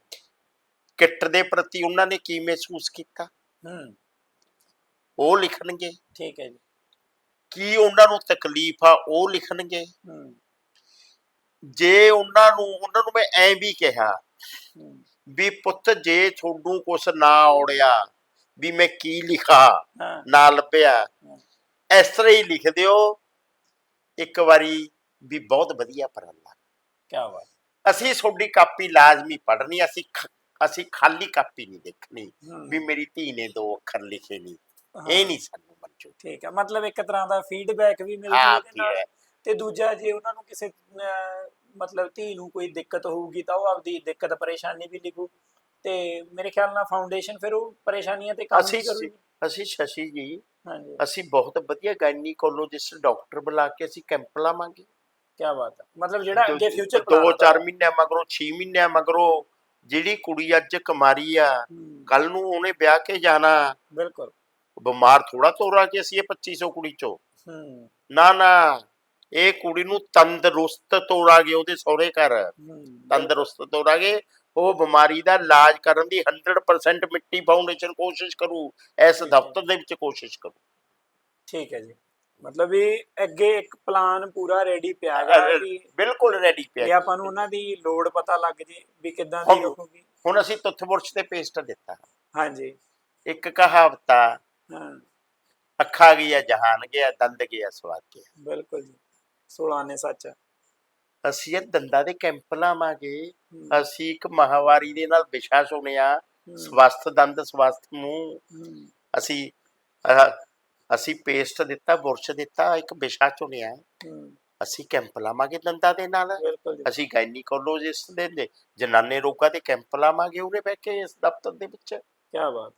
ਕਿੱਟ ਦੇ ਪ੍ਰਤੀ ਉਹਨਾਂ ਨੇ ਕੀ ਮਹਿਸੂਸ ਕੀਤਾ? ਉਹ ਲਿਖਣਗੇ। ਠੀਕ ਹੈ ਜੀ। ਕੀ ਉਹਨਾਂ ਨੂੰ ਤਕਲੀਫ ਆ ਉਹ ਲਿਖਣਗੇ। ਹੂੰ। ਜੇ ਉਹਨਾਂ ਨੂੰ ਉਹਨਾਂ ਨੂੰ ਮੈਂ ਐਂ ਵੀ ਕਿਹਾ ਵੀ ਪੁੱਤ ਜੇ ਤੁਹਾਨੂੰ ਕੁਛ ਨਾ ਆਉੜਿਆ ਵੀ ਮੈਂ ਕੀ ਲਿਖਾ ਨਾ ਲੱਭਿਆ। ਇਸ ਤਰ੍ਹਾਂ ਹੀ ਲਿਖ ਦਿਓ। ਇੱਕ ਵਾਰੀ ਵੀ ਬਹੁਤ ਵਧੀਆ ਪੜ੍ਹਨਾ ਕੀ ਬਾਤ। ਅਸੀਂ ਤੁਹਾਡੀ ਕਾਪੀ ਲਾਜ਼ਮੀ ਪੜ੍ਹਨੀ ਅਸੀਂ ਅਸੀਂ ਖਾਲੀ ਕਾਪੀ ਨਹੀਂ ਦੇਖਣੀ ਵੀ ਮੇਰੀ ਧੀ ਨੇ ਦੋ ਅੱਖਰ ਲਿਖੇ ਨਹੀਂ ਇਹ ਨਹੀਂ ਸਾਨੂੰ ਮਨਜ਼ੂਰ। ਠੀਕ ਹੈ ਮਤਲਬ ਇੱਕ ਤਰ੍ਹਾਂ ਦਾ ਫੀਡਬੈਕ ਵੀ ਮਿਲਦਾ ਹੈ ਤੇ ਦੂਜਾ ਜੇ ਉਹਨਾਂ ਨੂੰ ਕਿਸੇ ਅਹ, ਮਤਲਬ ਧੀ ਨੂੰ ਕੋਈ ਦਿੱਕਤ ਹੋਊਗੀ ਤਾਂ ਉਹ ਆਪਦੀ ਦਿੱਕਤ ਪਰੇਸ਼ਾਨੀ ਵੀ ਲਿਖੂ। ਤੇ ਮੇਰੇ ਖਿਆਲ ਨਾਲ ਫਾਊਂਡੇਸ਼ਨ ਫਿਰ ਉਹ ਪਰੇਸ਼ਾਨੀਆਂ ਤੇ ਕੰਮ ਅਸੀਂ ਵੀ ਕਰੂਗੀ। ਅਸੀਂ ਸ਼ਸ਼ੀ ਜੀ ਹਾਂਜੀ। ਅਸੀਂ ਬਹੁਤ ਵਧੀਆ ਗਾਇਨੀਕੋਲੋਜਿਸਟ ਡਾਕਟਰ ਬੁਲਾ ਕੇ ਅਸੀਂ ਕੈਂਪ ਲਾਵਾਂਗੇ। ਕੀ ਬਾਤ ਹੈ। ਮਤਲਬ ਜਿਹੜਾ ਅੱਗੇ ਫਿਊਚਰ ਦੋ ਚਾਰ ਮਹੀਨਿਆਂ ਮਗਰੋਂ 6 ਮਹੀਨਿਆਂ ਮਗਰੋਂ ਜਿਹੜੀ ਕੁੜੀ ਅੱਜ ਕੁਮਾਰੀ ਆ ਕੱਲ ਨੂੰ ਉਹਨੇ ਵਿਆਹ ਕੇ ਜਾਣਾ। ਬਿਲਕੁਲ। ਬਿਮਾਰ ਥੋੜਾ ਤੋਰਾ ਕਿ ਅਸੀਂ ਇਹ 2500 ਕੁੜੀ ਚੋਂ। ਹੂੰ। ਨਾ ਨਾ। ਇਹ ਕੁੜੀ ਨੂੰ ਤੰਦਰੁਸਤ ਤੋਰਾਂਗੇ ਉਹਦੇ ਸਹੁਰੇ ਘਰ। ਹੂੰ। ਤੰਦਰੁਸਤ ਤੋਰਾਂਗੇ ਉਹ ਬਿਮਾਰੀ ਦਾ ਇਲਾਜ ਕਰਨ ਦੀ 100% ਮਿੱਟੀ ਫਾਊਂਡੇਸ਼ਨ ਕੋਸ਼ਿਸ਼ ਕਰੂ ਇਸ ਹੈ। ਦਫ਼ਤਰ ਦੇ ਵਿੱਚ ਕੋਸ਼ਿਸ਼ ਕਰੂ। ਠੀਕ ਹੈ ਜੀ। ਮਤਲਬ ਇਹ ਅੱਗੇ ਇੱਕ ਪਲਾਨ ਪੂਰਾ ਰੈਡੀ ਪਿਆ ਗਾ ਕਿ ਬਿਲਕੁਲ ਰੈਡੀ ਪਿਆ ਆਪਾਂ ਨੂੰ ਉਹਨਾਂ ਦੀ ਲੋੜ ਪਤਾ ਲੱਗ ਜੇ ਵੀ ਕਿੱਦਾਂ ਦੀ ਰਹੂਗੀ ਹੁਣ ਅਸੀਂ ਤੁੱਥ ਬੁਰਸ਼ ਤੇ ਪੇਸਟ ਦਿੱਤਾ। ਹਾਂਜੀ। ਇੱਕ ਕਹਾਵਤਾ ਹਾਂ। ਅੱਖਾਂ ਗਿਆ ਜਹਾਨ ਗਿਆ ਦੰਦ ਗਿਆ ਸਵਾਦ ਗਿਆ। ਬਿਲਕੁਲ ਜੀ। 16 ਨੇ ਸੱਚ। ਅਸੀਂ ਇਹ ਦੰਦਾਂ ਦੇ ਕੈਂਪ ਲਾਵਾਂਗੇ। ਅਸੀਂ ਇੱਕ ਮਾਹਵਾਰੀ ਦੇ ਨਾਲ ਵਿਸ਼ਾ ਸੁਣਿਆ ਸਵਸਥ ਦੰਦ ਸਵਸਥ ਮੂੰਹ। ਅਸੀਂ ਅਸੀਂ ਪੇਸਟ ਦਿੱਤਾ ਬੁਰਸ਼ ਦਿੱਤਾ ਇੱਕ ਵਿਸ਼ਾ ਚੁਣਿਆ। ਅਸੀਂ ਕੈਂਪ ਲਾਵਾਂਗੇ ਦੰਦਾਂ ਦੇ ਨਾਲ। ਅਸੀਂ ਗਾਇਨੀਕੋਲੋਜਿਸਟ ਦੇ ਦੇ ਜਨਾਨੇ ਰੋਗਾਂ ਦੇ ਕੈਂਪ ਲਾਵਾਂਗੇ ਉਹਨੇ ਬਹਿ ਕੇ ਇਸ ਦਫ਼ਤਰ ਦੇ ਵਿੱਚ। ਕੀ ਬਾਤ।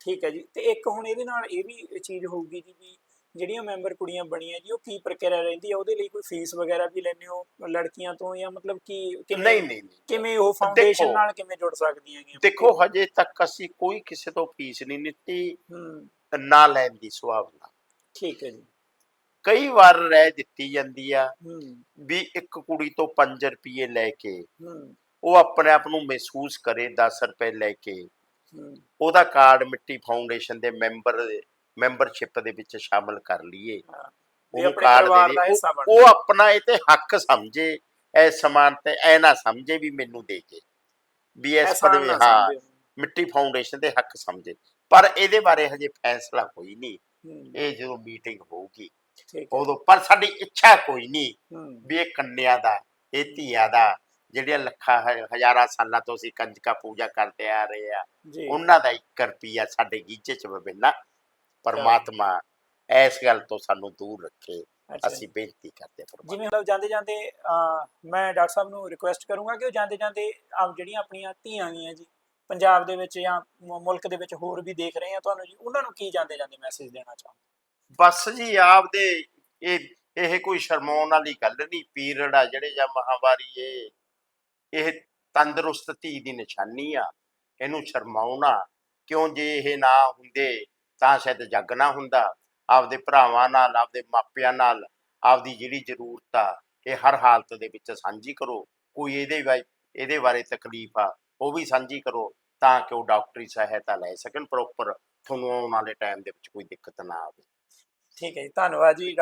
ਠੀਕ ਹੈ ਜੀ। ਤੇ ਇੱਕ ਹੁਣ ਇਹਦੇ ਨਾਲ ਇਹ ਵੀ ਚੀਜ਼ ਹੋਊਗੀ ਜੀ ਵੀ ਜਿਹੜੀਆਂ ਮੈਂਬਰ ਕੁੜੀਆਂ ਬਣੀਆਂ ਜੀ ਉਹ ਕੀ ਪ੍ਰਕਿਰਿਆ ਰਹਿੰਦੀ ਹੈ ਉਹਦੇ ਲਈ ਕੋਈ ਫੀਸ ਵਗੈਰਾ ਵੀ ਲੈਂਦੇ ਹੋ ਲੜਕੀਆਂ ਤੋਂ ਜਾਂ ਮਤਲਬ ਕੀ ਕਿਵੇਂ ਨਹੀਂ ਨਹੀਂ। ਕਿਵੇਂ ਉਹ ਫਾਊਂਡੇਸ਼ਨ ਨਾਲ ਕਿਵੇਂ ਜੁੜ ਸਕਦੀਆਂ ਹੈਗੀਆਂ? ਦੇਖੋ ਹਜੇ ਤੱਕ ਅਸੀਂ ਕੋਈ ਕਿਸੇ ਤੋਂ ਫੀਸ ਨਹੀਂ ਲਿੱਤੀ ਹੂੰ। ਨਾ ਲੈਣ ਦੀ ਸੁਭਾਵਨਾ ਠੀਕ ਹੈ ਜੀ। ਕਈ ਵਾਰ ਰਹਿ ਦਿੱਤੀ ਜਾਂਦੀ ਆ ਵੀ ਇੱਕ ਕੁੜੀ ਤੋਂ 5 ਰੁਪਏ ਲੈ ਕੇ ਉਹ ਆਪਣੇ ਆਪ ਨੂੰ ਮਹਿਸੂਸ ਕਰੇ 10 ਰੁਪਏ ਲੈ ਕੇ। ਉਹਦਾ ਕਾਰਡ ਮਿੱਟੀ ਫਾਊਂਡੇਸ਼ਨ ਦੇ ਮੈਂਬਰ ਮੈਂਬਰਸ਼ਿਪ ਦੇ ਵਿੱਚ ਸ਼ਾਮਲ ਕਰ ਲਈਏ। ਹਾਂ। ਵੀ ਉਹਨੂੰ ਆਪਣੇ ਕਾਰਡ ਦੇ ਬਣ ਉਹ ਆਪਣਾ ਇਹ ਤੇ ਹੱਕ ਸਮਝੇ। ਇਹ ਸਮਾਨ ਤੇ ਐ ਨਾ ਸਮਝੇ ਵੀ ਮੈਨੂੰ ਦੇ ਕੇ। ਵੀ ਇਸ ਪਦਵੀ ਹਾਂ। ਮਿੱਟੀ ਫਾਊਂਡੇਸ਼ਨ ਦੇ ਹੱਕ ਸਮਝੇ। ਪਰ ਇਹਦੇ ਬਾਰੇ ਹਜੇ ਫੈਸਲਾ ਹੋਈ ਨਹੀਂ ਇਹ ਜਦੋਂ ਮੀਟਿੰਗ ਹੋਊਗੀ ਉਦੋਂ ਪਰ ਸਾਡੀ ਇੱਛਾ ਕੋਈ ਨਹੀਂ ਵੀ ਇਹ ਕੰਨਿਆਂ ਦਾ ਇਹ ਧੀਆਂ ਦਾ ਜਿਹੜੀਆਂ ਲੱਖਾਂ ਹਜ਼ਾਰਾਂ ਸਾਲਾਂ ਤੋਂ ਅਸੀਂ ਕੰਜਕਾ ਪੂਜਾ ਕਰਦੇ ਆ ਰਹੇ ਆ ਉਹਨਾਂ ਦਾ 1 ਰੁਪਿਆ ਸਾਡੇ ਗੀਜੇ ਚ ਬਬਿੰਨਾ ਪਰਮਾਤਮਾ ਇਸ ਗੱਲ ਤੋਂ ਸਾਨੂੰ ਦੂਰ ਰੱਖੇ ਅਸੀਂ ਬੇਨਤੀ ਕਰਦੇ ਹਾਂ ਪਰਮਾਤਮਾ ਜਿਵੇਂ ਮਤਲਬ ਜਾਂਦੇ ਜਾਂਦੇ ਮੈਂ ਡਾਕਟਰ ਸਾਹਿਬ ਨੂੰ ਰਿਕੁਐਸਟ ਕਰੂੰਗਾ ਕਿ ਉਹ ਜਾਂਦੇ ਜਾਂਦੇ ਆਪ ਜਿਹੜੀਆਂ ਆਪਣੀਆਂ ਧੀਆਂ ਗੀਆਂ ਜੀ ਪੰਜਾਬ ਦੇ ਵਿੱਚ ਜਾਂ ਮੁਲਕ ਦੇ ਵਿੱਚ ਹੋਰ ਵੀ ਦੇਖ ਰਹੇ ਆ ਤੁਹਾਨੂੰ ਜੀ ਉਹਨਾਂ ਨੂੰ ਕੀ ਜਾਂਦੇ ਜਾਂਦੇ ਮੈਸੇਜ ਦੇਣਾ ਚਾਹੁੰਦੇ ਬਸ ਜੀ ਆਪਦੇ ਇਹ ਇਹ ਕੋਈ ਸ਼ਰਮਾਉਣ ਵਾਲੀ ਗੱਲ ਨਹੀਂ ਪੀਰੀਅਡ ਆ ਜਿਹੜੇ ਜਾਂ ਮਹਾਵਾਰੀ ਇਹ ਇਹ ਤੰਦਰੁਸਤ ਧੀ ਦੀ ਨਿਸ਼ਾਨੀ ਆ ਇਹਨੂੰ ਸ਼ਰਮਾਉਣਾ ਕਿਉਂ ਜੇ ਇਹ ਨਾ ਹੁੰਦੇ? ਤਾਂ ਸ਼ਾਇਦ ਜੱਗ ਨਾ ਹੁੰਦਾ। ਆਪਦੇ ਭਰਾਵਾਂ ਨਾਲ, ਆਪਦੇ ਮਾਪਿਆਂ ਨਾਲ, ਆਪਦੀ ਜਿਹੜੀ ਜ਼ਰੂਰਤ ਆ, ਇਹ ਹਰ ਹਾਲਤ ਦੇ ਵਿੱਚ ਸਾਂਝੀ ਕਰੋ। ਕੋਈ ਇਹਦੇ ਬਾਰੇ ਇਹਦੇ ਬਾਰੇ ਤਕਲੀਫ ਆ, ਉਹ ਵੀ ਸਾਂਝੀ ਕਰੋ ਤਾਂ ਕਿ ਉਹ ਡਾਕਟਰੀ ਸਹਾਇਤਾ ਲੈ ਸਕਣ ਪ੍ਰੋਪਰ ਤੁਹਾਨੂੰ ਆਉਣ ਵਾਲੇ ਟਾਈਮ ਦੇ ਵਿੱਚ ਕੋਈ ਦਿੱਕਤ ਨਾ ਆਵੇ। ਠੀਕ ਹੈ ਜੀ, ਧੰਨਵਾਦ ਜੀ।